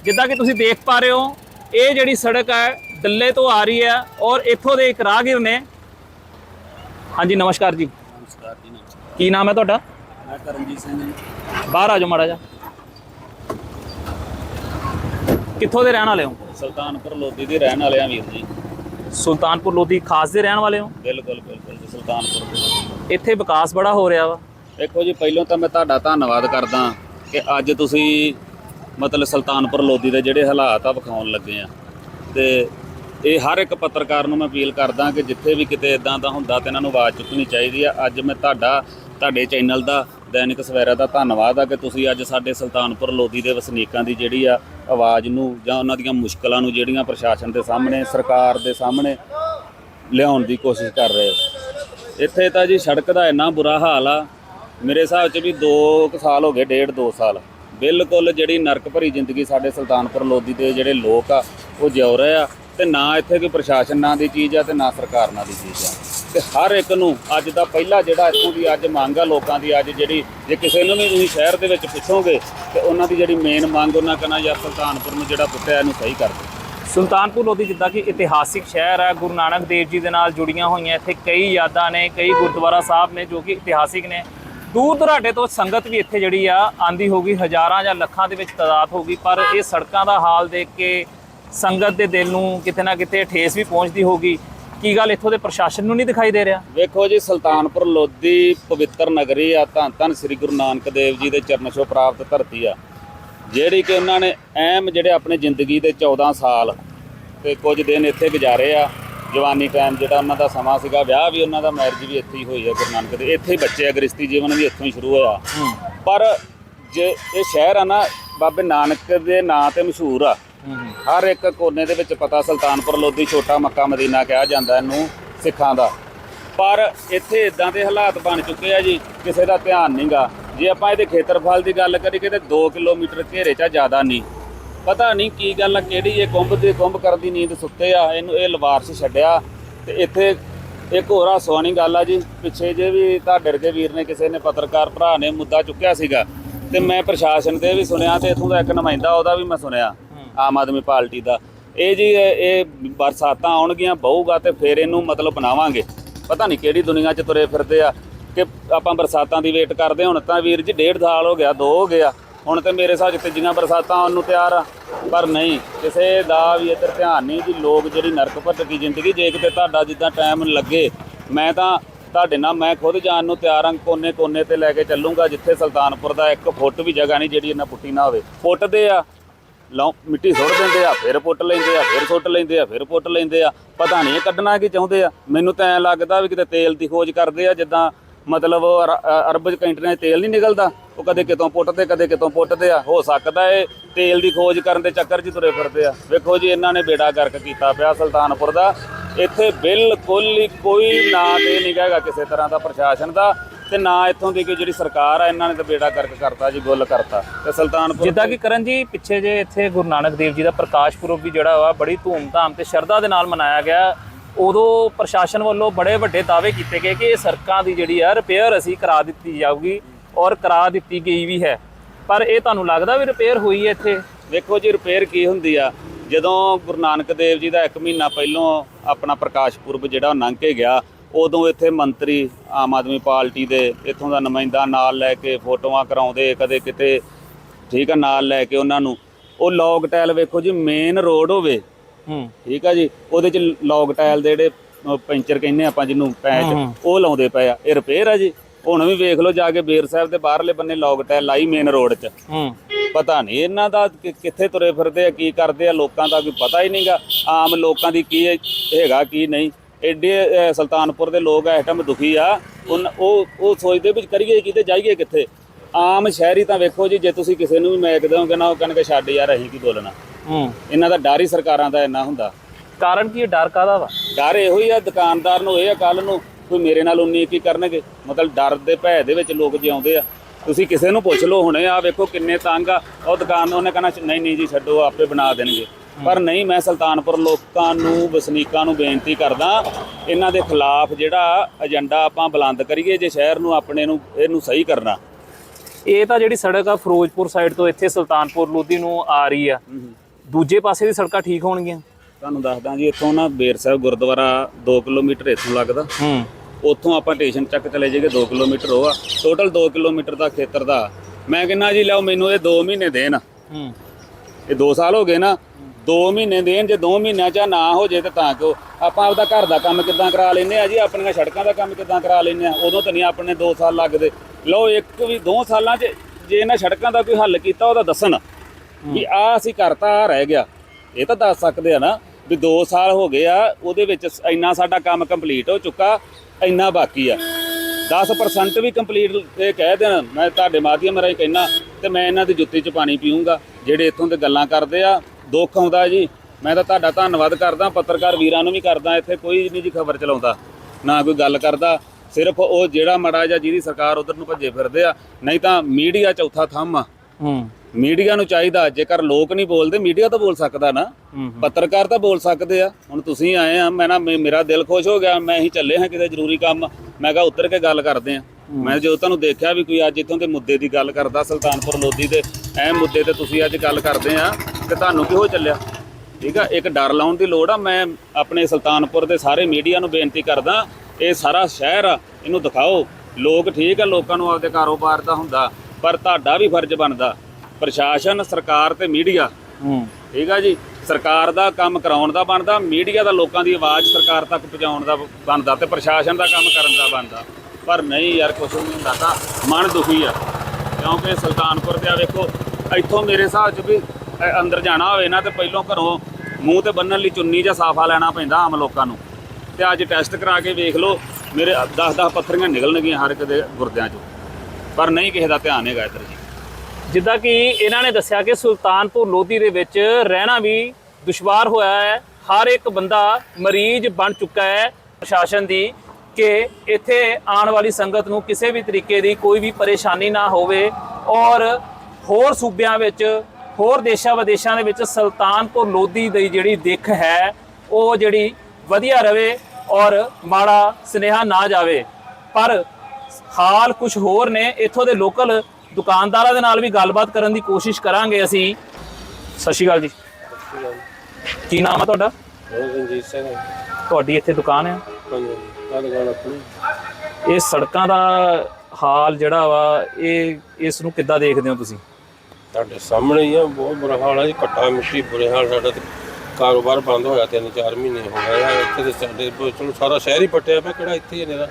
Speaker 1: ਜਿੱਦਾਂ ਕਿ ਤੁਸੀਂ ਦੇਖ ਪਾ ਰਹੇ ਹੋ ਇਹ ਜਿਹੜੀ ਸੜਕ ਹੈ ਡੱਲੇ ਤੋਂ ਆ ਰਹੀ ਹੈ ਔਰ ਇੱਥੋਂ ਦੇ ਇੱਕ ਰਾਹਗੀਰ ਨੇ। ਹਾਂਜੀ ਨਮਸਕਾਰ ਜੀ।
Speaker 2: ਨਮਸਕਾਰ ਜੀ ਨਮਸਕਾਰ।
Speaker 1: ਕੀ ਨਾਮ ਹੈ ਤੁਹਾਡਾ?
Speaker 2: ਮੈਂ ਕਰਮਜੀਤ ਸਿੰਘ ਜੀ।
Speaker 1: ਬਾਹਰ ਆ ਜਾਓ ਮਾੜਾ ਜਿਹਾ। ਕਿੱਥੋਂ ਦੇ ਰਹਿਣ ਵਾਲੇ ਹੋ?
Speaker 2: ਸੁਲਤਾਨਪੁਰ ਲੋਧੀ ਦੇ ਰਹਿਣ ਵਾਲੇ ਆ ਵੀਰ ਜੀ।
Speaker 1: ਸੁਲਤਾਨਪੁਰ ਲੋਧੀ ਖਾਸ ਦੇ ਰਹਿਣ ਵਾਲੇ ਹੋ?
Speaker 2: ਬਿਲਕੁਲ ਬਿਲਕੁਲ ਜੀ, ਸੁਲਤਾਨਪੁਰ ਦੇ
Speaker 1: ਇੱਥੇ ਵਿਕਾਸ ਬੜਾ ਹੋ ਰਿਹਾ ਵਾ।
Speaker 2: ਦੇਖੋ ਜੀ ਪਹਿਲਾਂ ਤਾਂ ਮੈਂ ਤੁਹਾਡਾ ਧੰਨਵਾਦ ਕਰਦਾ ਕਿ ਅੱਜ ਤੁਸੀਂ ਮਤਲਬ ਸੁਲਤਾਨਪੁਰ ਲੋਧੀ ਦੇ ਜਿਹੜੇ ਹਾਲਾਤ ਆ ਵਿਖਾਉਣ ਲੱਗੇ ਆ। ਤੇ ਇਹ ਹਰ ਇੱਕ ਪੱਤਰਕਾਰ ਨੂੰ ਮੈਂ ਅਪੀਲ ਕਰਦਾ ਕਿ ਜਿੱਥੇ ਵੀ ਕਿਤੇ ਇਦਾਂ ਦਾ ਹੁੰਦਾ ਤੇ ਇਹਨਾਂ ਨੂੰ ਆਵਾਜ਼ ਚੁੱਕਣੀ ਚਾਹੀਦੀ ਆ। ਅੱਜ ਮੈਂ ਤੁਹਾਡਾ ਤੁਹਾਡੇ ਚੈਨਲ ਦਾ ਦੈਨਿਕ ਸਵੇਰਾ ਦਾ ਧੰਨਵਾਦ ਆ ਕਿ ਤੁਸੀਂ ਅੱਜ ਸਾਡੇ ਸੁਲਤਾਨਪੁਰ ਲੋਧੀ ਦੇ ਵਸਨੀਕਾਂ ਦੀ ਜਿਹੜੀ ਆ ਆਵਾਜ਼ ਨੂੰ ਜਾਂ ਉਹਨਾਂ ਦੀਆਂ ਮੁਸ਼ਕਲਾਂ ਨੂੰ ਜਿਹੜੀਆਂ ਪ੍ਰਸ਼ਾਸਨ ਦੇ ਸਾਹਮਣੇ, ਸਰਕਾਰ ਦੇ ਸਾਹਮਣੇ ਲਿਆਉਣ ਦੀ ਕੋਸ਼ਿਸ਼ ਕਰ ਰਹੇ ਹੋ। ਇੱਥੇ ਤਾਂ ਜੀ ਸੜਕ ਦਾ ਇੰਨਾ ਬੁਰਾ ਹਾਲ ਆ, ਮੇਰੇ ਹਿਸਾਬ 'ਚ ਵੀ 2 ਸਾਲ ਹੋ ਗਏ, ਡੇਢ 2 ਸਾਲ। ਬਿਲਕੁਲ ਜਿਹੜੀ ਨਰਕ ਭਰੀ ਜ਼ਿੰਦਗੀ ਸਾਡੇ ਸੁਲਤਾਨਪੁਰ ਲੋਧੀ ਦੇ ਜਿਹੜੇ ਲੋਕ ਆ, ਉਹ ਜਿਉ ਰਹੇ ਆ ਤੇ ਨਾ ਇੱਥੇ ਕੋਈ ਪ੍ਰਸ਼ਾਸਨ ਨਾਂ ਦੀ ਚੀਜ਼ ਆ ਤੇ ਨਾ ਸਰਕਾਰ ਨਾਂ ਦੀ ਚੀਜ਼ ਆ। ਤੇ ਹਰ ਇੱਕ ਨੂੰ ਅੱਜ ਦਾ ਪਹਿਲਾ ਜਿਹੜਾ ਇੱਥੋਂ ਦੀ ਅੱਜ ਮੰਗ ਆ ਲੋਕਾਂ ਦੀ, ਅੱਜ ਜਿਹੜੀ ਜੇ ਕਿਸੇ ਨੂੰ ਵੀ ਤੁਸੀਂ ਸ਼ਹਿਰ ਦੇ ਵਿੱਚ ਪੁੱਛੋਗੇ, ਤੇ ਉਹਨਾਂ ਦੀ ਜਿਹੜੀ ਮੇਨ ਮੰਗ ਉਹਨਾਂ ਕਹਿਣਾ ਯਾਰ ਸੁਲਤਾਨਪੁਰ ਨੂੰ ਜਿਹੜਾ ਪੁੱਟਿਆ ਇਹਨੂੰ ਸਹੀ ਕਰ ਦਿਓ।
Speaker 1: ਸੁਲਤਾਨਪੁਰ ਲੋਧੀ ਜਿੱਦਾਂ ਕਿ ਇਤਿਹਾਸਿਕ ਸ਼ਹਿਰ ਹੈ ਗੁਰੂ ਨਾਨਕ ਦੇਵ ਜੀ ਦੇ ਨਾਲ ਜੁੜੀਆਂ ਹੋਈਆਂ ਇੱਥੇ ਕਈ ਯਾਦਾਂ ਨੇ, ਕਈ ਗੁਰਦੁਆਰਾ ਸਾਹਿਬ ਨੇ ਜੋ ਕਿ ਇਤਿਹਾਸਿਕ ਨੇ। ਦੂਰ ਦਰਾਡੇ ਤੋਂ ਸੰਗਤ ਵੀ ਇੱਥੇ ਜਿਹੜੀ ਆ, ਆਂਦੀ ਹੋਗੀ ਹਜ਼ਾਰਾਂ ਜਾਂ ਲੱਖਾਂ ਦੇ ਵਿੱਚ ਤਾਦਾਦ ਹੋਗੀ ਪਰ ਇਹ ਸੜਕਾਂ ਦਾ ਹਾਲ ਦੇਖ ਕੇ ਸੰਗਤ ਦੇ ਦਿਲ ਨੂੰ ਕਿਤੇ ਨਾ ਕਿਤੇ ਠੇਸ ਵੀ ਪਹੁੰਚਦੀ ਹੋਗੀ ਕੀ ਗੱਲ ਇੱਥੋਂ ਦੇ ਪ੍ਰਸ਼ਾਸਨ ਨੂੰ ਨਹੀਂ ਦਿਖਾਈ ਦੇ ਰਿਹਾ?
Speaker 2: ਵੇਖੋ ਜੀ ਸੁਲਤਾਨਪੁਰ ਲੋਧੀ ਪਵਿੱਤਰ ਨਗਰੀ ਆ ਧੰਨ ਧੰਨ ਸ੍ਰੀ ਗੁਰੂ ਨਾਨਕ ਦੇਵ ਜੀ ਦੇ ਚਰਨ ਛੋਹ ਪ੍ਰਾਪਤ ਧਰਤੀ ਆ ਜਿਹੜੀ ਕਿ ਉਹਨਾਂ ਨੇ ਐਮ ਜਿਹੜੇ ਆਪਣੇ ਜ਼ਿੰਦਗੀ ਦੇ 14 ਸਾਲ ਤੇ ਕੁਝ ਦਿਨ ਇੱਥੇ ਗੁਜ਼ਾਰੇ ਆ ਜਵਾਨੀ ਟਾਈਮ ਜਿਹੜਾ ਉਹਨਾਂ ਦਾ ਸਮਾਂ ਸੀਗਾ ਵਿਆਹ ਵੀ ਉਹਨਾਂ ਦਾ ਮੈਰਿਜ ਵੀ ਇੱਥੇ ਹੀ ਹੋਈ ਹੈ ਗੁਰੂ ਨਾਨਕ ਦੇ ਇੱਥੇ ਹੀ ਬੱਚੇ ਆ ਗ੍ਰਸਤੀ ਜੀਵਨ ਵੀ ਇੱਥੋਂ ਹੀ ਸ਼ੁਰੂ ਹੋਇਆ। ਪਰ ਜੇ ਇਹ ਸ਼ਹਿਰ ਆ ਨਾ ਬਾਬੇ ਨਾਨਕ ਦੇ ਨਾਂ ਤੇ ਮਸ਼ਹੂਰ ਆ ਹਰ ਇੱਕ ਕੋਨੇ ਦੇ ਵਿੱਚ ਪਤਾ ਸੁਲਤਾਨਪੁਰ ਲੋਧੀ ਛੋਟਾ ਮੱਕਾ ਮਦੀਨਾ ਕਿਹਾ ਜਾਂਦਾ ਇਹਨੂੰ ਸਿੱਖਾਂ ਦਾ। ਪਰ ਇੱਥੇ ਇਦਾਂ ਦੇ ਹਾਲਾਤ ਬਣ ਚੁੱਕੇ ਆ ਜੀ, ਕਿਸੇ ਦਾ ਧਿਆਨ ਨਹੀਂਗਾ ਜੇ ਆਪਾਂ ਇਹਦੇ ਖੇਤਰਫਲ ਦੀ ਗੱਲ ਕਰੀਏ ਤੇ 2 ਕਿਲੋਮੀਟਰ ਘੇਰੇ 'ਚ ਜ਼ਿਆਦਾ ਨਹੀਂ ਪਤਾ ਨਹੀਂ ਕੀ ਗੱਲ ਆ, ਕਿਹੜੀ ਇਹ ਕੁੰਭ ਦੇ, ਕੁੰਭ ਕਰਦੀ ਨੀਂਦ ਸੁੱਤੇ ਆ, ਇਹਨੂੰ ਇਹ ਲਵਾਰਸ ਛੱਡਿਆ। ਤੇ ਇੱਥੇ ਇੱਕ ਹੋਰ ਹਾਸਵਾਨੀ ਗੱਲ ਆ ਜੀ, ਪਿੱਛੇ ਜੇ ਵੀ ਤੁਹਾਡੇ ਵਰਗੇ ਵੀਰ ਨੇ ਕਿਸੇ ਨੇ ਪੱਤਰਕਾਰ ਭਰਾ ਨੇ ਮੁੱਦਾ ਚੁੱਕਿਆ ਸੀਗਾ, ਤੇ ਮੈਂ ਪ੍ਰਸ਼ਾਸਨ ਦੇ ਵੀ ਸੁਣਿਆ ਤੇ ਇਥੋਂ ਦਾ ਇੱਕ ਨੁਮਾਇੰਦਾ ਉਹਦਾ ਵੀ ਮੈਂ ਸੁਣਿਆ। ਆਮ ਆਦਮੀ ਪਾਰਟੀ ਦਾ। ਇਹ ਜੀ, ਇਹ ਬਰਸਾਤਾਂ ਆਉਣਗੀਆਂ, ਬਹੂਗਾ ਤੇ ਫਿਰ ਇਹਨੂੰ ਮਤਲਬ ਬਣਾਵਾਂਗੇ। ਪਤਾ ਨਹੀਂ ਕਿਹੜੀ ਦੁਨੀਆ 'ਚ ਤੁਰੇ ਫਿਰਦੇ ਆ। ਕਿ ਆਪਾਂ ਬਰਸਾਤਾਂ ਦੀ ਵੇਟ ਕਰਦੇ ਹੁਣ ਤਾਂ ਵੀਰ ਜੀ ਡੇਢ ਸਾਲ ਹੋ ਗਿਆ, ਦੋ ਹੋ ਗਿਆ। ਹੁਣ ਤੇ ਮੇਰੇ ਹਿਸਾਬ 'ਚ ਤੀਜੀਆਂ ਬਰਸਾਤਾਂ ਆਉਣ ਨੂੰ ਤਿਆਰ ਆ। ਪਰ ਨਹੀਂ, ਕਿਸੇ ਦਾ ਵੀ ਇੱਧਰ ਧਿਆਨ ਨਹੀਂ ਜੀ। ਲੋਕ ਜਿਹੜੀ ਨਰਕ ਭਟਕੀ ਜ਼ਿੰਦਗੀ ਜੇ ਕਿਤੇ ਤੁਹਾਡਾ ਜਿੱਦਾਂ ਟਾਈਮ ਲੱਗੇ, ਮੈਂ ਤਾਂ ਤੁਹਾਡੇ ਨਾਲ, ਮੈਂ ਖੁਦ ਜਾਣ ਨੂੰ ਤਿਆਰ ਹਾਂ ਕੋਨੇ ਕੋਨੇ ਤੇ ਲੈ ਕੇ ਚੱਲੂੰਗਾ, ਜਿੱਥੇ ਸੁਲਤਾਨਪੁਰ ਦਾ ਇੱਕ ਫੁੱਟ ਵੀ ਜਗ੍ਹਾ ਨਹੀਂ, ਜਿਹੜੀ ਇਹਨਾਂ ਪੁੱਟੀ ਨਾ ਹੋਵੇ। ਪੁੱਟਦੇ ਆ। ਲਓ ਮਿੱਟੀ ਸੁੱਟ ਦਿੰਦੇ ਆ, ਫਿਰ ਪੁੱਟ ਲੈਂਦੇ ਆ, ਫਿਰ ਸੁੱਟ ਲੈਂਦੇ ਆ, ਫਿਰ ਪੁੱਟ ਲੈਂਦੇ ਆ। ਪਤਾ ਨਹੀਂ ਕੱਢਣਾ ਕੀ ਚਾਹੁੰਦੇ ਆ। ਮੈਨੂੰ ਤਾਂ ਐ ਲੱਗਦਾ ਵੀ ਕਿਤੇ ਤੇਲ ਦੀ ਖੋਜ ਕਰਦੇ ਆ, ਜਿੱਦਾਂ ਮਤਲਬ ਅਰ- ਅਰਬ ਕੰਟਰੀਆਂ 'ਚ ਤੇਲ ਨਹੀਂ ਨਿਕਲਦਾ। ਉਹ ਕਦੇ ਕਿਤੋਂ ਪੁੱਟਦੇ, ਕਦੇ ਕਿਤੋਂ ਪੁੱਟਦੇ ਆ। ਹੋ ਸਕਦਾ ਇਹ ਤੇਲ ਦੀ ਖੋਜ ਕਰਨ ਦੇ ਚੱਕਰ 'ਚ ਤੁਰੇ ਫਿਰਦੇ ਆ। ਵੇਖੋ ਜੀ, ਇਹਨਾਂ ਨੇ ਬੇੜਾ ਗਰਕ ਕੀਤਾ ਪਿਆ ਸੁਲਤਾਨਪੁਰ ਦਾ। ਇੱਥੇ ਬਿਲਕੁਲ ਹੀ ਕੋਈ ਨਾਂ ਤੇ ਨਹੀਂ ਹੈਗਾ ਕਿਸੇ ਤਰ੍ਹਾਂ ਦਾ ਪ੍ਰਸ਼ਾਸਨ ਦਾ। ਤੇ ਨਾ ਇੱਥੋਂ ਦੀ ਕੋਈ ਜਿਹੜੀ ਸਰਕਾਰ ਆ ਇਹਨਾਂ ਨੇ ਤਾਂ ਬੇੜਾ ਗਰਕ ਕਰਤਾ ਜੀ ਗੁੱਲ ਕਰਤਾ। ਤੇ ਸੁਲਤਾਨਪੁਰ
Speaker 1: ਜਿੱਦਾਂ ਕਿ ਕਰਨ ਜੀ ਪਿੱਛੇ ਜੇ ਇੱਥੇ ਗੁਰੂ ਨਾਨਕ ਦੇਵ ਜੀ ਦਾ ਪ੍ਰਕਾਸ਼ ਪੁਰਬ ਵੀ ਜਿਹੜਾ ਵਾ ਬੜੀ ਧੂਮ-ਧਾਮ ਤੇ ਸ਼ਰਧਾ ਦੇ ਨਾਲ ਮਨਾਇਆ ਗਿਆ। ਉਦੋਂ ਪ੍ਰਸ਼ਾਸਨ ਵੱਲੋਂ ਬੜੇ ਵੱਡੇ ਦਾਅਵੇ ਕੀਤੇ ਗਏ ਕਿ ਇਹ ਸੜਕਾਂ ਦੀ ਜਿਹੜੀ ਆ ਰਿਪੇਅਰ ਅਸੀਂ ਕਰਾ ਦਿੱਤੀ ਜਾਊਗੀ ਔਰ ਕਰਾ ਦਿੱਤੀ ਗਈ ਵੀ ਹੈ। ਪਰ ਇਹ ਤੁਹਾਨੂੰ ਲੱਗਦਾ ਵੀ ਰਿਪੇਅਰ ਹੋਈ ਹੈ ਇੱਥੇ?
Speaker 2: ਵੇਖੋ ਜੀ ਰਿਪੇਅਰ ਕੀ ਹੁੰਦੀ ਆ? ਜਦੋਂ ਗੁਰੂ ਨਾਨਕ ਦੇਵ ਜੀ ਦਾ 1 ਮਹੀਨਾ ਪਹਿਲੋਂ ਆਪਣਾ ਪ੍ਰਕਾਸ਼ ਪੁਰਬ ਜਿਹੜਾ ਲੰਘ ਕੇ ਗਿਆ ਉਦੋਂ ਇੱਥੇ ਮੰਤਰੀ ਆਮ ਆਦਮੀ ਪਾਰਟੀ ਦੇ ਇੱਥੋਂ ਦਾ ਨੁਮਾਇੰਦਾ ਨਾਲ ਲੈ ਕੇ ਫੋਟੋਆਂ ਕਰਾਉਂਦੇ ਕਦੇ ਕਿਤੇ ਠੀਕ ਆ ਨਾਲ ਲੈ ਕੇ ਉਹਨਾਂ ਨੂੰ। ਉਹ ਲੌਗ ਟਾਇਲ ਵੇਖੋ ਜੀ ਮੇਨ ਰੋਡ ਹੋਵੇ।
Speaker 1: ਹੂੰ।
Speaker 2: ਠੀਕ ਆ ਜੀ ਉਹਦੇ ਚ ਲੌਗ ਟਾਇਲ ਦੇ ਜਿਹੜੇ ਪੈਂਚਰ ਕਹਿੰਦੇ ਆਪਾਂ ਜਿਹਨੂੰ ਪੈਚ ਉਹ ਲਾਉਂਦੇ ਪਏ ਆ। ਇਹ ਰਿਪੇਅਰ ਆ ਜੀ। ਹੁਣ ਵੀ ਵੇਖ ਲਓ ਜਾ ਕੇ ਬੇਰ ਸਾਹਿਬ ਦੇ ਬਾਹਰਲੇ ਬੰਨੇ ਲੌਗ ਟਾਇਲ ਲਾਈ ਮੇਨ ਰੋਡ 'ਚ।
Speaker 1: ਹੂੰ।
Speaker 2: ਪਤਾ ਨਹੀਂ ਇਹਨਾਂ ਦਾ ਕਿੱਥੇ ਤੁਰੇ ਫਿਰਦੇ ਆ ਕੀ ਕਰਦੇ ਆ ਲੋਕਾਂ ਦਾ ਕੋਈ ਪਤਾ ਹੀ ਨਹੀਂਗਾ ਆਮ ਲੋਕਾਂ ਦੀ ਕੀ ਹੈਗਾ ਕੀ ਨਹੀਂ। ਐਡੇ ਸੁਲਤਾਨਪੁਰ ਦੇ ਲੋਕ ਇਸ ਟਾਈਮ ਦੁਖੀ ਆ। ਉਹ ਉਹ ਸੋਚਦੇ ਵੀ ਕਰੀਏ ਕਿਤੇ ਜਾਈਏ ਕਿੱਥੇ? ਆਮ ਸ਼ਹਿਰੀ ਤਾਂ ਵੇਖੋ ਜੀ ਜੇ ਤੁਸੀਂ ਕਿਸੇ ਨੂੰ ਵੀ ਮੈਕ ਦਿਓਗੇ ਨਾ ਉਹ ਕਹਿਣਗੇ ਛੱਡ ਯਾਰ ਅਸੀਂ ਕੀ ਬੋਲਣਾ।
Speaker 1: ਹੂੰ।
Speaker 2: ਇਹਨਾਂ ਦਾ ਡਰ ਹੀ ਸਰਕਾਰਾਂ ਦਾ ਇੰਨਾ ਹੁੰਦਾ।
Speaker 1: ਕਾਰਨ ਕੀ ਡਰ ਕਾਦਾ ਵਾ?
Speaker 2: ਡਰ ਇਹੋ ਹੀ ਆ ਦੁਕਾਨਦਾਰ ਨੂੰ ਇਹ ਆ ਕੱਲ ਨੂੰ ਕੋਈ ਮੇਰੇ ਨਾਲ ਉਨੀ ਕੀ ਕਰਨਗੇ? ਮਤਲਬ ਡਰ ਦੇ ਭੈ ਦੇ ਵਿੱਚ ਲੋਕ ਜਿਉਂਦੇ ਆ। ਤੁਸੀਂ ਕਿਸੇ ਨੂੰ ਪੁੱਛ ਲਓ ਹੁਣੇ ਆ ਵੇਖੋ ਕਿੰਨੇ ਤੰਗ ਆ। ਉਹ ਦੁਕਾਨ ਉਹਨੇ ਕਹਿਣਾ ਨਹੀਂ ਨਹੀਂ ਜੀ ਛੱਡੋ ਆਪੇ ਬਣਾ ਦੇਣਗੇ। ਪਰ ਨਹੀਂ ਮੈਂ ਸੁਲਤਾਨਪੁਰ ਲੋਕਾਂ ਨੂੰ ਵਸਨੀਕਾਂ ਨੂੰ ਬੇਨਤੀ ਕਰਦਾ ਇਹਨਾਂ ਦੇ ਖਿਲਾਫ ਜਿਹੜਾ ਏਜੰਡਾ ਆਪਾਂ ਬੁਲੰਦ ਕਰੀਏ ਜੇ ਸ਼ਹਿਰ ਨੂੰ ਆਪਣੇ ਨੂੰ ਇਹਨੂੰ ਸਹੀ ਕਰਨਾ।
Speaker 1: ਇਹ ਤਾਂ ਜਿਹੜੀ ਸੜਕ ਆ ਫਿਰੋਜ਼ਪੁਰ ਸਾਈਡ ਤੋਂ ਇੱਥੇ ਸੁਲਤਾਨਪੁਰ ਲੋਧੀ ਨੂੰ ਆ ਰਹੀ ਆ। ਦੂਜੇ ਪਾਸੇ ਦੀ ਸੜਕਾਂ ਠੀਕ ਹੋਣਗੀਆਂ?
Speaker 2: ਤੁਹਾਨੂੰ ਦੱਸਦਾ ਜੀ ਇੱਥੋਂ ਨਾ ਬੇਰ ਸਾਹਿਬ ਗੁਰਦੁਆਰਾ 2 ਕਿਲੋਮੀਟਰ ਇੱਥੋਂ ਲੱਗਦਾ।
Speaker 1: ਹੂੰ।
Speaker 2: ਉੱਥੋਂ ਆਪਾਂ ਸਟੇਸ਼ਨ ਚੱਕ ਚਲੇ ਜਾਈਏ 2 ਕਿਲੋਮੀਟਰ ਉਹ ਆ। ਟੋਟਲ 2 ਕਿਲੋਮੀਟਰ ਦਾ ਖੇਤਰ ਦਾ। ਮੈਂ ਕਹਿੰਦਾ ਜੀ ਲਓ ਮੈਨੂੰ ਇਹ 2 ਮਹੀਨੇ ਦੇਣ।
Speaker 1: ਹੂੰ।
Speaker 2: ਇਹ 2 ਸਾਲ ਹੋ ਗਏ ਨਾ 2 ਮਹੀਨੇ ਦੇਣ, ਜੇ 2 ਮਹੀਨਿਆਂ ਚ ਆਹ ਨਾ ਹੋ ਜੇ ਤੇ ਤਾਂ ਕਿਉਂ? ਆਪਾਂ ਆਪਦਾ ਘਰ ਦਾ ਕੰਮ ਕਿੱਦਾਂ ਕਰਾ ਲੈਨੇ ਆ ਜੀ? ਆਪਣੀਆਂ ਸੜਕਾਂ ਦਾ ਕੰਮ ਕਿੱਦਾਂ ਕਰਾ ਲੈਨੇ ਆ? ਉਦੋਂ ਤਾਂ ਨਹੀਂ ਆਪਣੇ 2 ਸਾਲ ਲੱਗਦੇ। ਲਓ ਇੱਕ ਵੀ 2 ਸਾਲਾਂ ਚ ਜੇ ਇਹਨਾਂ ਸੜਕਾਂ ਦਾ ਕੋਈ ਹੱਲ ਕੀਤਾ, ਉਹਦਾ ਦੱਸਣ ਵੀ ਆ ਅਸੀਂ ਕਰਤਾ, ਆਹ ਰਹਿ ਗਿਆ। ਇਹ ਤਾਂ ਦੱਸ ਸਕਦੇ ਆ ਨਾ ਵੀ 2 ਸਾਲ ਹੋ ਗਏ ਆ, ਉਹਦੇ ਵਿੱਚ ਇੰਨਾ ਸਾਡਾ ਕੰਮ ਕੰਪਲੀਟ ਹੋ ਚੁੱਕਾ, ਇੰਨਾ ਬਾਕੀ ਆ। 10% ਵੀ ਕੰਪਲੀਟ 'ਤੇ ਕਹਿ ਦੇਣ, ਮੈਂ ਤੁਹਾਡੇ ਮਾਧਿਅਮ ਰਾਹੀਂ ਕਹਿਣਾ ਤੇ ਮੈਂ ਇਹਨਾਂ ਦੀ ਜੁੱਤੀ 'ਚ ਪਾਣੀ ਪੀਊਂਗਾ। ਜਿਹੜੇ ਇੱਥੋਂ ਦੇ ਗੱਲਾਂ ਕਰਦੇ ਆ ਦੁੱਖ ਆਉਂਦਾ ਜੀ। ਮੈਂ ਤਾਂ ਤੁਹਾਡਾ ਧੰਨਵਾਦ ਕਰਦਾ ਪੱਤਰਕਾਰ ਵੀਰਾਂ ਨੂੰ ਵੀ ਕਰਦਾ ਇੱਥੇ ਕੋਈ ਨਹੀਂ ਜੀ ਖਬਰ ਚਲਾਉਂਦਾ ਨਾ ਕੋਈ ਗੱਲ ਕਰਦਾ। ਸਿਰਫ ਉਹ ਜਿਹੜਾ ਮੜਾ ਜਾਂ ਜਿਹਦੀ ਸਰਕਾਰ ਉਧਰ ਨੂੰ ਭੱਜੇ ਫਿਰਦੇ ਆ ਨਹੀਂ ਤਾਂ ਮੀਡੀਆ ਚੌਥਾ ਥੰਮ ਆ।
Speaker 1: ਹੂੰ।
Speaker 2: ਮੀਡੀਆ ਨੂੰ ਚਾਹੀਦਾ ਜੇਕਰ ਲੋਕ ਨਹੀਂ ਬੋਲਦੇ ਮੀਡੀਆ ਤਾਂ ਬੋਲ ਸਕਦਾ ਨਾ। ਪੱਤਰਕਾਰ ਤਾਂ ਬੋਲ ਸਕਦੇ ਆ। ਹੁਣ ਤੁਸੀਂ ਆਏ ਆ ਮੈਂ ਨਾ ਮੇਰਾ ਦਿਲ ਖੁਸ਼ ਹੋ ਗਿਆ ਮੈਂ ਹੀ ਚੱਲੇ ਹਾਂ ਕਿਤੇ ਜ਼ਰੂਰੀ ਕੰਮ। ਮੈਂ ਕਿਹਾ ਉਤਰ ਕੇ ਗੱਲ ਕਰਦੇ ਆ। ਮੈਂ ਜਦੋਂ ਤੁਹਾਨੂੰ ਦੇਖਿਆ ਵੀ ਕੋਈ ਅੱਜ ਇਥੋਂ ਦੇ ਮੁੱਦੇ ਦੀ ਗੱਲ ਕਰਦਾ ਸੁਲਤਾਨਪੁਰ ਲੋਧੀ ਦੇ ਐ ਮੁੱਦੇ ਤੇ ਤੁਸੀਂ ਅੱਜ ਗੱਲ ਕਰਦੇ ਆ ਤੇ ਤੁਹਾਨੂੰ ਕਿਹੋ ਚੱਲਿਆ? ਠੀਕ ਆ ਇੱਕ ਡਰ ਲਾਉਣ ਦੀ ਲੋੜ ਆ। ਮੈਂ ਆਪਣੇ ਸੁਲਤਾਨਪੁਰ ਦੇ ਸਾਰੇ ਮੀਡੀਆ ਨੂੰ ਬੇਨਤੀ ਕਰਦਾ ਇਹ ਸਾਰਾ ਸ਼ਹਿਰ ਆ ਇਹਨੂੰ ਦਿਖਾਓ। ਲੋਕ ਠੀਕ ਆ ਲੋਕਾਂ ਨੂੰ ਆਪਦੇ ਕਾਰੋਬਾਰ ਦਾ ਹੁੰਦਾ ਪਰ ਤੁਹਾਡਾ ਵੀ ਫਰਜ਼ ਬਣਦਾ ਪ੍ਰਸ਼ਾਸਨ ਸਰਕਾਰ ਤੇ ਮੀਡੀਆ।
Speaker 1: ਹੂੰ।
Speaker 2: ਠੀਕ ਆ ਜੀ ਸਰਕਾਰ ਦਾ ਕੰਮ ਕਰਾਉਣ ਦਾ ਬਣਦਾ ਮੀਡੀਆ ਦਾ ਲੋਕਾਂ ਦੀ ਆਵਾਜ਼ ਸਰਕਾਰ ਤੱਕ ਪਹੁੰਚਾਉਣ ਦਾ ਬਣਦਾ ਤੇ ਪ੍ਰਸ਼ਾਸਨ ਦਾ ਕੰਮ ਕਰਨ ਦਾ ਬਣਦਾ। ਪਰ ਨਹੀਂ ਯਾਰ, ਕੁਛ ਨਹੀਂ ਹੁੰਦਾ ਤਾਂ ਮਨ ਦੁਖੀ ਆ। ਕਿਉਂਕਿ ਸੁਲਤਾਨਪੁਰ 'ਤੇ ਆ ਵੇਖੋ, ਇੱਥੋਂ ਮੇਰੇ ਹਿਸਾਬ 'ਚ ਵੀ ਅੰਦਰ ਜਾਣਾ ਹੋਵੇ ਨਾ ਤੇ ਪਹਿਲੋਂ ਘਰੋਂ ਮੂੰਹ ਤੇ ਬੰਨਣ ਲਈ ਚੁੰਨੀ ਜਾਂ ਸਾਫਾ ਲੈਣਾ ਪੈਂਦਾ ਆਮ ਲੋਕਾਂ ਨੂੰ। ਤੇ ਅੱਜ ਟੈਸਟ ਕਰਾ ਕੇ ਵੇਖ ਲਓ, ਮੇਰੇ 10-10 ਪੱਥਰੀਆਂ ਨਿਕਲਣਗੀਆਂ ਹਰ ਇੱਕ ਦੇ ਗੁਰਦਿਆਂ 'ਚੋਂ। ਪਰ ਨਹੀਂ ਕਿਸੇ ਦਾ ਧਿਆਨ ਹੈਗਾ ਇੱਧਰ ਜੀ।
Speaker 1: ਜਿੱਦਾਂ ਕਿ ਇਹਨਾਂ ਨੇ ਦੱਸਿਆ ਕਿ ਸੁਲਤਾਨਪੁਰ ਲੋਧੀ ਦੇ ਵਿੱਚ ਰਹਿਣਾ ਵੀ ਦੁਸ਼ਵਾਰ ਹੋਇਆ ਹੈ। ਹਰ ਇੱਕ ਬੰਦਾ ਮਰੀਜ਼ ਬਣ ਚੁੱਕਾ ਹੈ ਪ੍ਰਸ਼ਾਸਨ ਦੀ। ਕਿ ਇੱਥੇ ਆਉਣ ਵਾਲੀ ਸੰਗਤ ਨੂੰ ਕਿਸੇ ਵੀ ਤਰੀਕੇ ਦੀ ਕੋਈ ਵੀ ਪਰੇਸ਼ਾਨੀ ਨਾ ਹੋਵੇ ਔਰ ਹੋਰ ਸੂਬਿਆਂ ਵਿੱਚ ਹੋਰ ਦੇਸ਼ਾਂ ਵਿਦੇਸ਼ਾਂ ਦੇ ਵਿੱਚ ਸੁਲਤਾਨਪੁਰ ਲੋਧੀ ਦੀ ਜਿਹੜੀ ਦਿੱਖ ਹੈ ਉਹ ਜਿਹੜੀ ਵਧੀਆ ਰਵੇ ਔਰ ਮਾੜਾ ਸੁਨੇਹਾ ਨਾ ਜਾਵੇ। ਪਰ ਹਾਲ ਕੁਝ ਹੋਰ ਨੇ ਇੱਥੋਂ ਦੇ ਲੋਕਲ ਦੁਕਾਨਦਾਰਾਂ ਦੇ ਨਾਲ ਵੀ ਗੱਲਬਾਤ ਕਰਨ ਦੀ ਕੋਸ਼ਿਸ਼ ਕਰਾਂਗੇ ਅਸੀਂ। ਸਤਿ ਸ਼੍ਰੀ ਅਕਾਲ ਜੀ। ਕੀ ਨਾਮ ਹੈ ਤੁਹਾਡਾ?
Speaker 3: ਰਣਜੀਤ ਸਿੰਘ।
Speaker 1: ਤੁਹਾਡੀ ਇੱਥੇ ਦੁਕਾਨ ਹੈ
Speaker 3: ਹਾਂਜੀ।
Speaker 1: ਇਹ ਸੜਕਾਂ ਦਾ ਹਾਲ ਜਿਹੜਾ ਵਾ ਇਹ ਇਸ ਨੂੰ ਕਿੱਦਾਂ ਦੇਖਦੇ ਹੋ ਤੁਸੀਂ?
Speaker 3: ਤੁਹਾਡੇ ਸਾਹਮਣੇ ਹੀ ਆ ਬਹੁਤ ਬੁਰਾ ਹਾਲ ਹੈ ਜੀ ਕੱਟਾ ਮਿੱਟੀ ਬੁਰੇ ਹਾਲ ਸਾਡਾ ਤੇ। ਕਾਰੋਬਾਰ ਬੰਦ ਹੋਇਆ ਤਿੰਨ ਚਾਰ ਮਹੀਨੇ ਹੋ ਗਏ ਆ ਇੱਥੇ ਤੇ ਸਾਡੇ ਚਲੋ ਸਾਰਾ ਸ਼ਹਿਰ ਹੀ ਪੱਟਿਆ ਪਿਆ ਕਿਹੜਾ ਇੱਥੇ ਹੀ ਨੇਰਾ।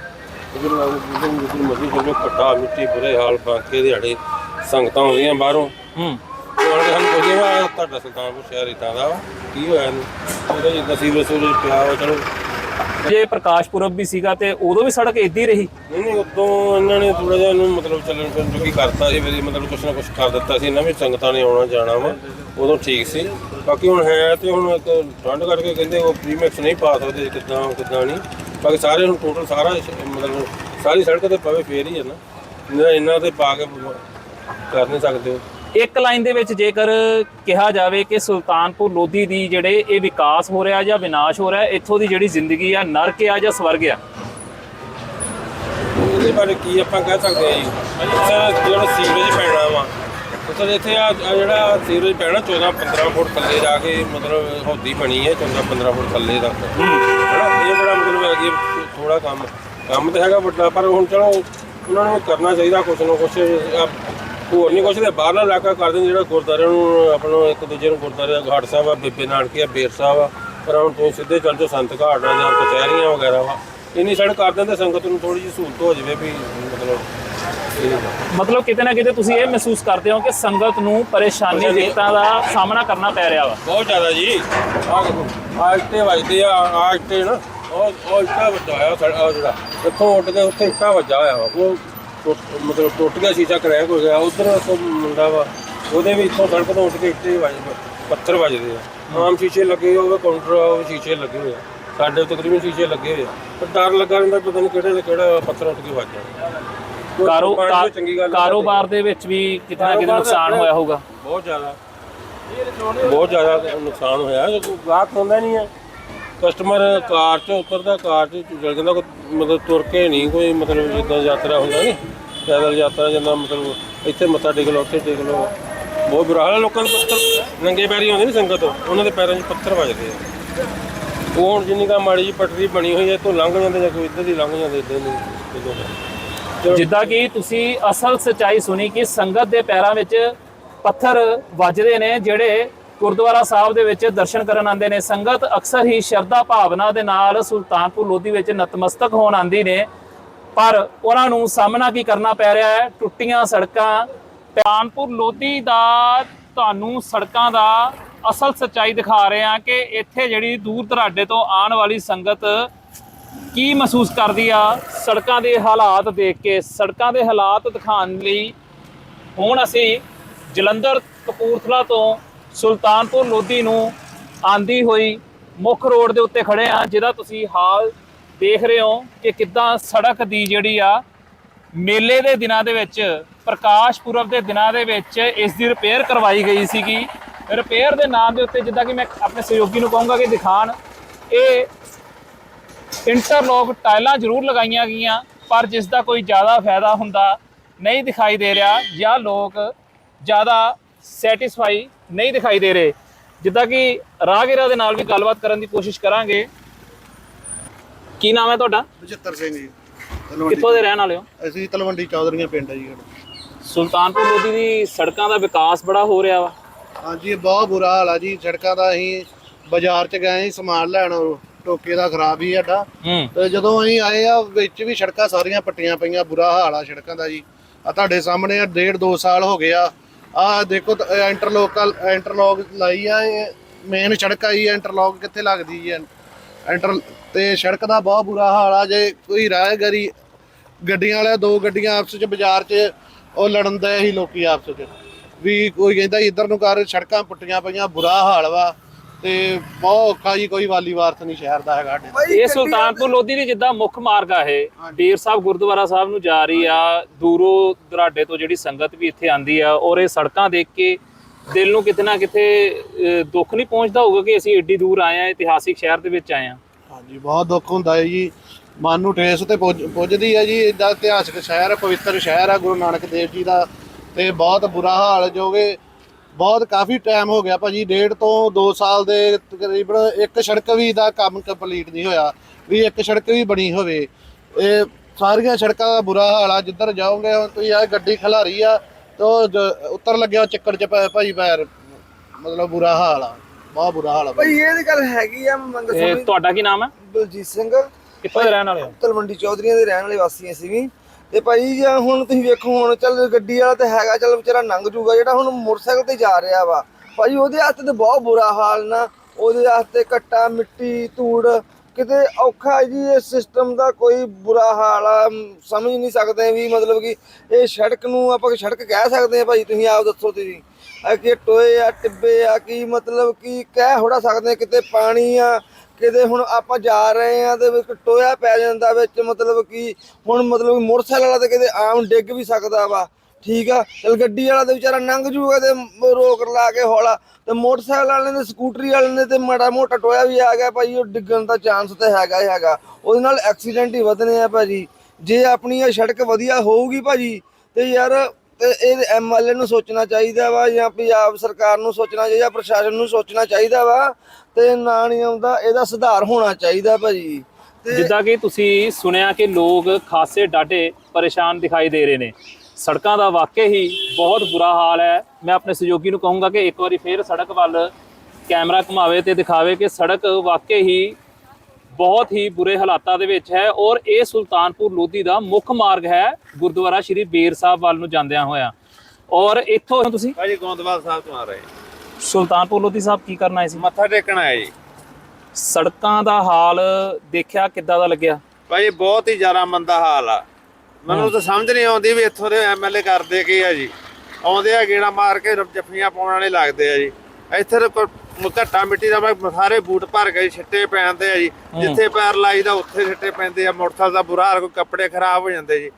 Speaker 3: ਇਧਰ ਇਧਰ ਮਜ਼ਦੂਰ ਚਲੋ ਕੱਟਾ ਮਿੱਟੀ ਬੁਰੇ ਹਾਲ ਬਾਂਕੇ ਦਿਹਾੜੇ ਸੰਗਤਾਂ ਆਉਂਦੀਆਂ ਬਾਹਰੋਂ।
Speaker 1: ਹੂੰ।
Speaker 3: ਤੇ ਹੁਣ ਸਾਨੂੰ ਪੁੱਛਦੇ ਵਾ ਤੁਹਾਡਾ ਸੁਲਤਾਨਪੁਰ ਸ਼ਹਿਰ ਇਦਾਂ ਦਾ ਕੀ ਹੋਇਆ ਇਹਨੂੰ? ਉਹਦਾ ਜਿੱਦਾਂ ਸੀਵਰ ਸੂਰਜ ਪਿਆ ਚਲੋ।
Speaker 1: ਜੇ ਪ੍ਰਕਾਸ਼ ਪੁਰਬ ਵੀ ਸੀਗਾ ਤੇ ਉਦੋਂ ਵੀ ਸੜਕ ਏਦਾਂ ਹੀ ਰਹੀ।
Speaker 3: ਨਹੀਂ ਨਹੀਂ, ਉਦੋਂ ਇਹਨਾਂ ਨੇ ਥੋੜਾ ਜਿਹਾ ਇਹਨੂੰ ਮਤਲਬ ਚੱਲਣ ਫਿਰਨ ਜੋਗੀ ਕਰਤਾ ਸੀ, ਵੀ ਮਤਲਬ ਕੁਛ ਨਾ ਕੁਛ ਕਰ ਦਿੱਤਾ ਸੀ, ਇਹਨਾਂ ਵੀ ਸੰਗਤਾਂ ਨੇ ਆਉਣਾ, ਜਾਣਾ ਵਾ, ਉਦੋਂ ਠੀਕ ਸੀ। ਬਾਕੀ ਹੁਣ ਹੈ ਤੇ ਹੁਣ ਇੱਕ ਠੰਡ ਕਰਕੇ ਕਹਿੰਦੇ ਉਹ ਪ੍ਰੀਮੈਕਸ ਨਹੀਂ ਪਾ ਸਕਦੇ, ਕਿੱਦਾਂ ਕਿੱਦਾਂ ਨਹੀਂ। ਬਾਕੀ ਸਾਰੇ ਹੁਣ ਟੋਟਲ ਸਾਰਾ ਮਤਲਬ ਸਾਰੀ ਸੜਕ ਤੇ ਪਵੇ ਫੇਰ ਹੀ ਹੈ ਨਾ। ਇਹਨਾਂ ਤੇ ਪਾ ਕੇ ਕਰ ਨਹੀਂ ਸਕਦੇ ਉਹ।
Speaker 1: ਇੱਕ ਲਾਈਨ ਦੇ ਵਿੱਚ ਜੇਕਰ ਕਿਹਾ ਜਾਵੇ ਕਿ ਸੁਲਤਾਨਪੁਰ ਲੋਧੀ ਦੀ ਜਿਹੜੇ ਇਹ ਵਿਕਾਸ ਹੋ ਰਿਹਾ ਜਾਂ ਵਿਨਾਸ਼ ਹੋ ਰਿਹਾ ਇੱਥੋਂ ਦੀ ਜਿਹੜੀ ਜ਼ਿੰਦਗੀ ਆ ਨਰਕ ਆ ਜਾਂ ਸਵਰਗ ਆ?
Speaker 3: ਇਹਦੇ ਬਾਰੇ ਕੀ ਆਪਾਂ ਕਹਿ ਸਕਦੇ ਹਾਂ ਜੀ? ਇੱਥੇ ਜਿਹੜਾ ਸੀਵਰੇਜ ਪੈਣਾ ਵਾ ਉੱਥੇ ਇੱਥੇ ਆ ਜਿਹੜਾ ਸੀਵਰੇਜ ਪੈਣਾ 14 15 ਫੁੱਟ ਥੱਲੇ ਜਾ ਕੇ ਮਤਲਬ ਹੌਦੀ ਬਣੀ ਹੈ 14 15 ਫੁੱਟ ਥੱਲੇ ਤੱਕ। ਹੈਨਾ ਇਹ ਬੜਾ ਮਤਲਬ ਹੈ ਕਿ ਥੋੜਾ ਕੰਮ। ਕੰਮ ਤਾਂ ਹੈਗਾ ਵੱਡਾ ਪਰ ਹੁਣ ਚਲੋ ਉਹਨਾਂ ਨੂੰ ਕਰਨਾ ਚਾਹੀਦਾ ਕੁਛ ਨਾ ਆ ਹੋਰ ਨਹੀਂ ਕੁਛ ਤੇ ਬਾਹਰਲਾ ਇਲਾਕਾ ਕਰ ਦਿੰਦੇ ਜਿਹੜਾ ਗੁਰਦਾਰਿਆਂ ਨੂੰ ਆਪਣਾ ਇੱਕ ਦੂਜੇ ਨੂੰ ਗੁਰਦਾਰੇ ਘਾਟ ਸਾਹਿਬ ਆ ਬੇਬੇ ਨਾਨਕੀ ਆ ਬੇਰ ਸਾਹਿਬ ਆ। ਪਰ ਹੁਣ ਤੁਸੀਂ ਸਿੱਧੇ ਚੱਲ ਜਾਓ ਸੰਤ ਘਾਟ ਆ ਜਾਂ ਕਚਹਿਰੀਆਂ ਵਗੈਰਾ ਵਾ। ਇੰਨੀ ਸੜਕ ਕਰ ਦਿੰਦੇ ਸੰਗਤ ਨੂੰ ਥੋੜੀ ਜਿਹੀ ਸਹੂਲਤ ਹੋ ਜਾਵੇ ਵੀ ਮਤਲਬ ਇਹ
Speaker 1: ਮਤਲਬ ਕਿਤੇ ਨਾ ਕਿਤੇ ਤੁਸੀਂ ਇਹ ਮਹਿਸੂਸ ਕਰਦੇ ਹੋ ਕਿ ਸੰਗਤ ਨੂੰ ਪਰੇਸ਼ਾਨੀ ਦਿੱਕਤਾਂ ਦਾ ਸਾਹਮਣਾ ਕਰਨਾ ਪੈ ਰਿਹਾ ਵਾ।
Speaker 3: ਬਹੁਤ ਜ਼ਿਆਦਾ ਜੀ। ਆਹ ਦੇਖੋ ਆਹ ਇੱਟੇ ਵੱਜਦੇ ਆ ਆਹ ਇੱਟੇ ਨਾ ਉਹ ਉਹ ਇੱਟਾ ਵੱਜਾ ਹੋਇਆ ਆਹ ਜਿਹੜਾ ਇੱਥੋਂ ਉੱਡ ਕੇ ਉੱਥੇ ਇੱਟਾ ਵੱਜਾ ਹੋਇਆ ਵਾ। ਉਹ ਟੁੱਟ- ਮਤਲਬ ਟੁੱਟ ਗਿਆ ਸ਼ੀਸ਼ਾ ਕਰੈਕ ਹੋ ਗਿਆ ਉਧਰ ਕੋ ਮੁੰਡਾ ਵਾ ਉਹਦੇ ਵੀ ਇੱਥੋਂ ਸੜਕ ਤੋਂ ਉੱਡ ਕੇ ਇੱਟੇ ਵੱਜਦੇ ਪੱਥਰ ਵੱਜਦੇ ਆ। ਆਮ ਸ਼ੀਸ਼ੇ ਲੱਗੇ ਹੋਏ ਕਾਊਂਟਰ ਆ ਉਹ ਸ਼ੀਸ਼ੇ ਲੱਗੇ ਹੋਏ ਆ। ਸਾਡੇ ਤਕਰੀਬਨ ਸ਼ੀਸ਼ੇ ਲੱਗੇ ਹੋਏ ਆ। ਪਰ ਡਰ ਲੱਗਾ ਰਹਿੰਦਾ ਪਤਾ ਨਹੀਂ ਕਿਹੜੇ ਤੇ ਕਿਹੜਾ ਪੱਥਰ ਉੱਡ ਕੇ ਵੱਜ ਜਾਣਾ। ਕੋਈ
Speaker 1: ਕਾਰੋ
Speaker 3: ਸਰਪੰਚ ਕੋਈ ਚੰਗੀ ਗੱਲ ਨਹੀਂ
Speaker 1: ਕਾਰੋਬਾਰ ਦੇ ਵਿੱਚ ਵੀ ਕਿਤੇ ਨਾ ਕਿਤੇ ਨੁਕਸਾਨ ਹੋਇਆ ਹੋਊਗਾ?
Speaker 3: ਬਹੁਤ ਜ਼ਿਆਦਾ ਬਹੁਤ ਜ਼ਿਆਦਾ ਨੁਕਸਾਨ ਹੋਇਆ। ਗਾਹਕ ਹੁੰਦਾ ਨਹੀਂ ਹੈ ਕਸਟਮਰ ਕਾਰ ਚੋਂ ਉਤਰਦਾ, ਕਾਰ 'ਚ ਚਲ ਜਾਂਦਾ, ਕੋਈ ਮਤਲਬ ਤੁਰ ਕੇ ਨਹੀਂ, ਕੋਈ ਮਤਲਬ ਜਿੱਦਾਂ ਯਾਤਰਾ ਹੁੰਦਾ ਨਹੀਂ ਪੈਦਲ ਯਾਤਰਾ ਜਾਂਦਾ ਮਤਲਬ ਇੱਥੇ ਮੱਥਾ ਟੇਕ ਲਓ, ਉੱਥੇ ਟੇਕ ਲਓ। ਬਹੁਤ ਬੁਰਾ ਹਾਲ ਹੈ ਲੋਕਾਂ ਨੂੰ ਪੱਥਰ, ਨੰਗੇ ਪੈਰੀ ਆਉਂਦੇ ਨਹੀਂ ਸੰਗਤ, ਉਹਨਾਂ ਦੇ ਪੈਰਾਂ 'ਚ ਪੱਥਰ ਵੱਜਦੇ ਆ। ਉਹ ਹੁਣ ਜਿੰਨੀ ਕਾ ਮਾੜੀ ਜੀ ਪਟਰੀ ਬਣੀ ਹੋਈ ਹੈ ਤੋਂ ਲੰਘ ਜਾਂਦੇ ਜਾਂ ਕੋਈ ਇੱਧਰ ਦੀ ਲੰਘ ਜਾਂਦੇ, ਇੱਧਰ ਦੀ
Speaker 1: ਜਿੱਦਾਂ ਕਿ ਤੁਸੀਂ ਅਸਲ ਸਚਾਈ ਸੁਣੀ ਕਿ ਸੰਗਤ ਦੇ ਪੈਰਾਂ ਵਿੱਚ ਪੱਥਰ ਵੱਜਦੇ ਨੇ, ਜਿਹੜੇ ਗੁਰਦੁਆਰਾ ਸਾਹਿਬ ਦੇ ਵਿੱਚ ਦਰਸ਼ਨ ਕਰਨ ਆਉਂਦੇ ਨੇ। ਸੰਗਤ ਅਕਸਰ ਹੀ ਸ਼ਰਧਾ ਭਾਵਨਾ ਦੇ ਨਾਲ ਸੁਲਤਾਨਪੁਰ ਲੋਧੀ ਵਿੱਚ ਨਤਮਸਤਕ ਹੋਣ ਆਉਂਦੀ ਨੇ। ਪਰ ਉਹਨਾਂ ਨੂੰ ਸਾਹਮਣਾ ਕੀ ਕਰਨਾ ਪੈ ਰਿਹਾ ਹੈ? ਟੁੱਟੀਆਂ ਸੜਕਾਂ, ਸੁਲਤਾਨਪੁਰ ਲੋਧੀ ਦਾ ਤੁਹਾਨੂੰ ਸੜਕਾਂ ਦਾ ਅਸਲ ਸੱਚਾਈ ਦਿਖਾ ਰਹੇ ਹਾਂ ਕਿ ਇੱਥੇ ਜਿਹੜੀ ਦੂਰ ਦਰਾਡੇ ਤੋਂ ਆਉਣ ਵਾਲੀ ਸੰਗਤ ਕੀ ਮਹਿਸੂਸ ਕਰਦੀ ਆ? ਸੜਕਾਂ ਦੇ ਹਾਲਾਤ ਦੇਖ ਕੇ, ਸੜਕਾਂ ਦੇ ਹਾਲਾਤ ਦਿਖਾਉਣ ਲਈ ਹੁਣ ਅਸੀਂ ਜਲੰਧਰ ਕਪੂਰਥਲਾ ਤੋਂ ਸੁਲਤਾਨਪੁਰ ਲੋਧੀ ਨੂੰ ਆਂਦੀ ਹੋਈ ਮੁੱਖ ਰੋਡ ਦੇ ਉੱਤੇ ਖੜੇ ਆ ਜਿਹਦਾ ਤੁਸੀਂ ਹਾਲ ਦੇਖ ਰਹੇ ਹੋ ਕਿ ਕਿੱਦਾਂ ਸੜਕ ਦੀ ਜਿਹੜੀ ਆ, ਮੇਲੇ ਦੇ ਦਿਨਾਂ ਦੇ ਵਿੱਚ, ਪ੍ਰਕਾਸ਼ ਪੁਰਬ ਦੇ ਦਿਨਾਂ ਦੇ ਵਿੱਚ ਇਸ ਦੀ ਰਿਪੇਅਰ ਕਰਵਾਈ ਗਈ ਸੀਗੀ। ਰਿਪੇਅਰ ਦੇ ਨਾਮ ਦੇ ਉੱਤੇ ਜਿੱਦਾਂ ਕਿ ਮੈਂ ਆਪਣੇ ਸਹਿਯੋਗੀ ਨੂੰ ਕਹੂੰਗਾ ਕਿ ਦਿਖਾਣ, ਇਹ ਇੰਟਰਲੌਕ ਟਾਈਲਾਂ ਜ਼ਰੂਰ ਲਗਾਈਆਂ ਗਈਆਂ, ਪਰ ਜਿਸ ਦਾ ਕੋਈ ਜ਼ਿਆਦਾ ਫਾਇਦਾ ਹੁੰਦਾ ਨਹੀਂ ਦਿਖਾਈ ਦੇ ਰਿਹਾ, ਜਾਂ ਲੋਕ ਜ਼ਿਆਦਾ ਸੈਟੀਸਫਾਈ ਨਹੀਂ ਦਿਖਾਈ ਦੇ ਰਹੇ। ਜਿੱਦਾਂ ਕਿ ਰਾਹਗੀਰਾਂ ਦੇ ਨਾਲ ਵੀ ਗੱਲਬਾਤ ਕਰਨ ਦੀ ਕੋਸ਼ਿਸ਼ ਕਰਾਂਗੇ। ਕੀ ਨਾਮ ਹੈ ਤੁਹਾਡਾ?
Speaker 4: ਬਚਿੱਤਰ ਸਿੰਘ ਜੀ ਤਲਵੰਡੀ।
Speaker 1: ਕਿੱਥੋਂ ਦੇ ਰਹਿਣ ਵਾਲੇ ਹੋ?
Speaker 4: ਅਸੀਂ ਤਲਵੰਡੀ ਚੌਧਰੀਆਂ ਪਿੰਡ ਆ ਜੀ।
Speaker 1: ਸੁਲਤਾਨਪੁਰ ਲੋਧੀ ਦੀ ਸੜਕਾਂ ਦਾ ਵਿਕਾਸ ਬੜਾ ਹੋ ਰਿਹਾ ਵਾ।
Speaker 4: ਹਾਂਜੀ ਬਹੁਤ ਬੁਰਾ ਹਾਲ ਆ ਜੀ। ਸੜਕਾਂ ਦਾ ਅਸੀਂ ਬਾਜ਼ਾਰ ਚ ਗਏ ਸੀ ਸਮਾਨ ਲੈਣ ਟੋਕੇ ਦਾ ਖਰਾਬ ਹੀ ਸਾਡਾ।
Speaker 1: ਹੂੰ।
Speaker 4: ਤੇ ਜਦੋਂ ਅਸੀਂ ਆਏ ਆ ਵਿੱਚ ਵੀ ਸੜਕਾਂ ਸਾਰੀਆਂ ਪੱਟੀਆਂ ਪਈਆਂ ਬੁਰਾ ਹਾਲ ਆ ਸੜਕਾਂ ਦਾ ਜੀ। ਆ ਤੁਹਾਡੇ ਸਾਹਮਣੇ ਆ ਡੇਢ ਦੋ ਸਾਲ ਹੋ ਗਏ ਆ ਦੇਖੋ ਇੰਟਰਲੋਕਲ, ਇੰਟਰਲੋਕ ਲਾਈ ਆ ਮੇਨ ਸੜਕ ਆਈ ਜੀ, ਇੰਟਰਲੋਕ ਕਿੱਥੇ ਲੱਗਦੀ ਹੈ ਇੰਟਰ, ਤੇ ਸੜਕ ਦਾ ਬਹੁਤ ਬੁਰਾ ਹਾਲ ਆ, ਜੇ ਕੋਈ ਰਾਹਗਰੀ ਗੱਡੀਆਂ ਵਾਲੇ ਦੋ ਗੱਡੀਆਂ ਆਪਸ ਵਿੱਚ ਬਾਜ਼ਾਰ 'ਚ, ਉਹ ਲੜਨ ਦੇ ਹੀ ਲੋਕੀ ਆਪਸ ਵਿੱਚ। ਵੀ ਕੋਈ ਕਹਿੰਦਾ ਇੱਧਰ ਨੂੰ ਕਰ, ਸੜਕਾਂ ਪੁੱਟੀਆਂ ਪਈਆਂ, ਬੁਰਾ ਹਾਲ ਵਾ। ਤੇ ਬਹੁਤ ਔਖਾ ਜੀ ਕੋਈ ਵਾਲੀ ਵਾਰਸ ਨਹੀਂ ਸ਼ਹਿਰ ਦਾ ਹੈਗਾ ਸਾਡੇ
Speaker 1: ਇਹ ਸੁਲਤਾਨਪੁਰ ਲੋਧੀ ਦੀ ਜਿੱਦਾਂ ਮੁੱਖ ਮਾਰਗ ਆ ਇਹ। ਬੇਰ ਸਾਹਿਬ ਗੁਰਦੁਆਰਾ ਸਾਹਿਬ ਨੂੰ ਜਾ ਰਹੀ ਆ ਦੂਰੋਂ ਦਰਾਡੇ ਤੋਂ ਜਿਹੜੀ ਸੰਗਤ ਵੀ ਇੱਥੇ ਆਂਦੀ ਆ ਔਰ ਇਹ ਸੜਕਾਂ ਦੇਖ ਕੇ ਦਿਲ ਨੂੰ ਕਿਤੇ ਨਾ ਕਿਤੇ ਦੁੱਖ ਨਹੀਂ ਪਹੁੰਚਦਾ ਹੋਊਗਾ ਕਿ ਅਸੀਂ ਏਡੀ ਦੂਰ ਆਏ ਆ ਇਤਿਹਾਸਿਕ ਸ਼ਹਿਰ ਦੇ ਵਿੱਚ ਆਏ ਆ।
Speaker 4: ਹਾਂਜੀ ਬਹੁਤ ਦੁੱਖ ਹੁੰਦਾ ਹੈ ਜੀ। ਮਨ ਨੂੰ ਠੇਸ ਤੇ ਪੁੱਜ- ਪੁੱਜਦੀ ਹੈ ਜੀ ਇਦਾਂ ਇਤਿਹਾਸਕ ਸ਼ਹਿਰ ਹੈ ਪਵਿੱਤਰ ਸ਼ਹਿਰ ਹੈ ਗੁਰੂ ਨਾਨਕ ਦੇਵ ਜੀ ਦਾ। ਤੇ ਬਹੁਤ ਬੁਰਾ ਹਾਲ ਜੋ ਕਿ ਬਹੁਤ ਕਾਫੀ ਟਾਈਮ ਹੋ ਗਿਆ ਭਾਜੀ ਡੇਢ ਤੋਂ 2 ਸਾਲ ਦੇ ਤਕਰੀਬਨ ਇੱਕ ਸੜਕ ਵੀ ਦਾ ਕੰਮ ਕੰਪਲੀਟ ਨਹੀਂ ਹੋਇਆ ਵੀ ਇੱਕ ਸੜਕ ਵੀ ਬਣੀ ਹੋਵੇ। ਇਹ ਸਾਰੀਆਂ ਸੜਕਾਂ ਦਾ ਬੁਰਾ ਹਾਲ ਆ ਜਿੱਧਰ ਜਾਓਗੇ ਹੁਣ ਤੁਸੀਂ ਆ ਗੱਡੀ ਖਲਾਰੀ ਆ ਤੋ ਉੱਤਰ ਲੱਗਿਆ ਚੱਕਰ ਚ ਪੈ- ਭਾਜੀ ਪੈਰ ਮਤਲਬ ਬੁਰਾ ਹਾਲ ਆ ਬਹੁਤ ਬੁਰਾ ਹਾਲ ਆ
Speaker 5: ਭਾਈ ਇਹ ਤੇ ਗੱਲ ਹੈਗੀ ਆ ਮੰਗ
Speaker 1: ਇਹ ਤੁਹਾਡਾ ਕੀ ਨਾਮ ਹੈ?
Speaker 5: ਬਲਜੀਤ ਸਿੰਘ।
Speaker 1: ਕਿੱਥੋਂ ਦੇ ਰਹਿਣ ਵਾਲੇ ਹੋ?
Speaker 5: ਤਲਵੰਡੀ ਚੌਧਰੀਆਂ ਦੇ ਰਹਿਣ ਵਾਲੇ ਵਾਸੀ ਅਸੀਂ ਵੀ। ਤੇ ਭਾਈ ਜੇ ਹੁਣ ਤੁਸੀਂ ਵੇਖੋ ਹੁਣ ਚੱਲ ਗੱਡੀ ਵਾਲਾ ਤੇ ਹੈਗਾ ਚੱਲ ਵਿਚਾਰਾ ਲੰਘ ਜੂਗਾ ਜਿਹੜਾ ਹੁਣ ਮੋਟਰਸਾਈਕਲ ਤੇ ਜਾ ਰਿਹਾ ਵਾ। ਭਾਈ ਉਹਦੇ ਹੱਥ ਤੇ ਬਹੁਤ ਬੁਰਾ ਹਾਲ ਨਾ। ਉਹਦੇ ਵਾਸਤੇ ਕੱਟਾ ਮਿੱਟੀ ਧੂੜ ਕਿਤੇ ਔਖਾ ਜੀ ਇਹ ਸਿਸਟਮ ਦਾ ਕੋਈ ਬੁਰਾ ਹਾਲ ਆ। ਸਮਝ ਨਹੀਂ ਸਕਦੇ ਵੀ ਮਤਲਬ ਕਿ ਇਹ ਸੜਕ ਨੂੰ ਆਪਾਂ ਸੜਕ ਕਹਿ ਸਕਦੇ ਆ ਭਾਈ ਤੁਸੀਂ ਆਪ ਦੱਸੋ ਤੁਸੀਂ। ਆ ਕਿ ਟੋਏ ਆ ਟਿੱਬੇ ਆ ਕੀ ਮਤਲਬ ਕਿ ਕਹਿ ਹੋੜਾ ਸਕਦੇ ਆ, ਕਿਤੇ ਪਾਣੀ ਆ ਕਿਤੇ ਹੁਣ ਆਪਾਂ ਜਾ ਰਹੇ ਆ ਤੇ ਵਿੱਚ ਟੋਇਆ ਪੈ ਜਾਂਦਾ ਵਿੱਚ, ਮਤਲਬ ਕਿ ਹੁਣ ਮਤਲਬ ਕਿ ਮੋਟਰਸਾਈਕਲ ਵਾਲਾ ਤੇ ਕਿਤੇ ਆਮ ਡਿੱਗ ਵੀ ਸਕਦਾ ਵਾ। ਠੀਕ ਆ? ਚਲ ਗੱਡੀ ਵਾਲਾ ਤੇ ਵਿਚਾਰਾ ਲੰਘ ਜੂਗਾ ਤੇ ਰੋਕ ਲਾ ਕੇ ਹੌਲਾ। ਤੇ ਮੋਟਰਸਾਈਕਲ ਵਾਲੇ ਨੇ, ਸਕੂਟਰੀ ਵਾਲੇ ਨੇ ਤੇ ਮਾੜਾ ਮੋਟਾ ਟੋਇਆ ਵੀ ਆ ਗਿਆ ਭਾਈ, ਉਹ ਡਿੱਗਣ ਦਾ ਚਾਂਸ ਤੇ ਹੈਗਾ ਹੀ ਹੈਗਾ। ਉਹਦੇ ਨਾਲ ਐਕਸੀਡੈਂਟ ਹੀ ਵਧਨੇ ਆ ਭਾਜੀ। ਜੇ ਆਪਣੀ ਇਹ ਸੜਕ ਵਧੀਆ ਹੋਊਗੀ ਭਾਜੀ, ਤੇ ਯਾਰ ਤੇ ਇਹ ਐਮਐਲਏ ਨੂੰ ਸੋਚਣਾ ਚਾਹੀਦਾ ਵਾ ਜਾਂ ਪੰਜਾਬ ਸਰਕਾਰ ਨੂੰ ਸੋਚਣਾ ਚਾਹੀਦਾ ਪ੍ਰਸ਼ਾਸਨ ਨੂੰ ਸੋਚਣਾ ਚਾਹੀਦਾ ਵਾ ਤੇ ਨਾ ਨਹੀਂ ਆਉਂਦਾ, ਇਹਦਾ ਸੁਧਾਰ ਹੋਣਾ ਚਾਹੀਦਾ ਭਾਜੀ। ਤੇ
Speaker 1: ਜਿੱਦਾਂ ਕਿ ਤੁਸੀਂ ਸੁਣਿਆ ਕਿ ਲੋਕ ਖਾਸੇ ਡਾਢੇ ਪਰੇਸ਼ਾਨ ਦਿਖਾਈ ਦੇ ਰਹੇ ਨੇ। ਸੜਕਾਂ ਦਾ ਵਾਕਿਆ ਹੀ ਬਹੁਤ ਬੁਰਾ ਹਾਲ ਹੈ। ਮੈਂ ਆਪਣੇ ਸਹਿਯੋਗੀ ਨੂੰ ਕਹੂੰਗਾ ਕਿ ਇੱਕ ਵਾਰੀ ਫੇਰ ਸੜਕ ਵੱਲ ਕੈਮਰਾ ਘੁਮਾਵੇ ਤੇ ਦਿਖਾਵੇ ਕਿ ਸੜਕ ਵਾਕਈ ਹੀ ਬਹੁਤ ਹੀ ਬੁਰੇ ਹਾਲਾਤਾਂ ਦੇ ਵਿੱਚ ਹੈ ਔਰ ਇਹ ਸੁਲਤਾਨਪੁਰ ਲੋਧੀ ਦਾ ਮੁੱਖ ਮਾਰਗ ਹੈ ਗੁਰਦੁਆਰਾ ਸ਼੍ਰੀ ਬੇਰ ਸਾਹਿਬ ਵੱਲ ਨੂੰ ਜਾਂਦਿਆਂ ਹੋਇਆ। ਔਰ ਇੱਥੋਂ ਤੁਸੀਂ?
Speaker 3: ਭਾਜੀ ਗੋਂਦਵਾਲ ਸਾਹਿਬ ਤੋਂ ਆ ਰਹੇ
Speaker 1: ਸੁਲਤਾਨਪੁਰ ਲੋਧੀ ਸਾਹਿਬ ਕੀ ਕਰਨਾ ਸੀ?
Speaker 3: ਮੱਥਾ ਟੇਕਣ ਆਏ ਜੀ।
Speaker 1: ਸੜਕਾਂ ਦਾ ਹਾਲ ਦੇਖਿਆ ਕਿੱਦਾਂ ਦਾ ਲੱਗਿਆ?
Speaker 3: ਭਾਜੀ ਬਹੁਤ ਹੀ ਜ਼ਿਆਦਾ ਮੰਦਾ ਹਾਲ ਆ। ਮੈਨੂੰ ਤਾਂ ਸਮਝ ਨਹੀਂ ਆਉਂਦੀ ਵੀ ਇੱਥੋਂ ਦੇ ਐਮਐਲਏ ਕਰਦੇ ਕੀ ਆ ਜੀ। ਆਉਂਦੇ ਆ ਗੇੜਾ ਮਾਰ ਕੇ ਜੱਫੀਆਂ ਪਾਉਣ ਵਾਲੇ ਲੱਗਦੇ ਆ ਜੀ। ਇੱਥੇ ਤਾਂ ਘੱਟਾ ਮਿੱਟੀ ਦਾ ਮੈਂ ਸਾਰੇ ਬੂਟ ਭਰ ਗਏ ਛਿੱਟੇ ਪੈਂਦੇ ਆ ਜੀ। ਜਿੱਥੇ ਪੈਰ ਲਾਈਦਾ ਉੱਥੇ ਛਿੱਟੇ ਪੈਂਦੇ ਆ। ਮੋਟਰਸਾਈਕਲ ਦਾ ਬੁਰਾ ਹਾਲ ਕੋਈ ਕੱਪੜੇ ਖਰਾਬ ਹੋ ਜਾਂਦੇ ਜੀ।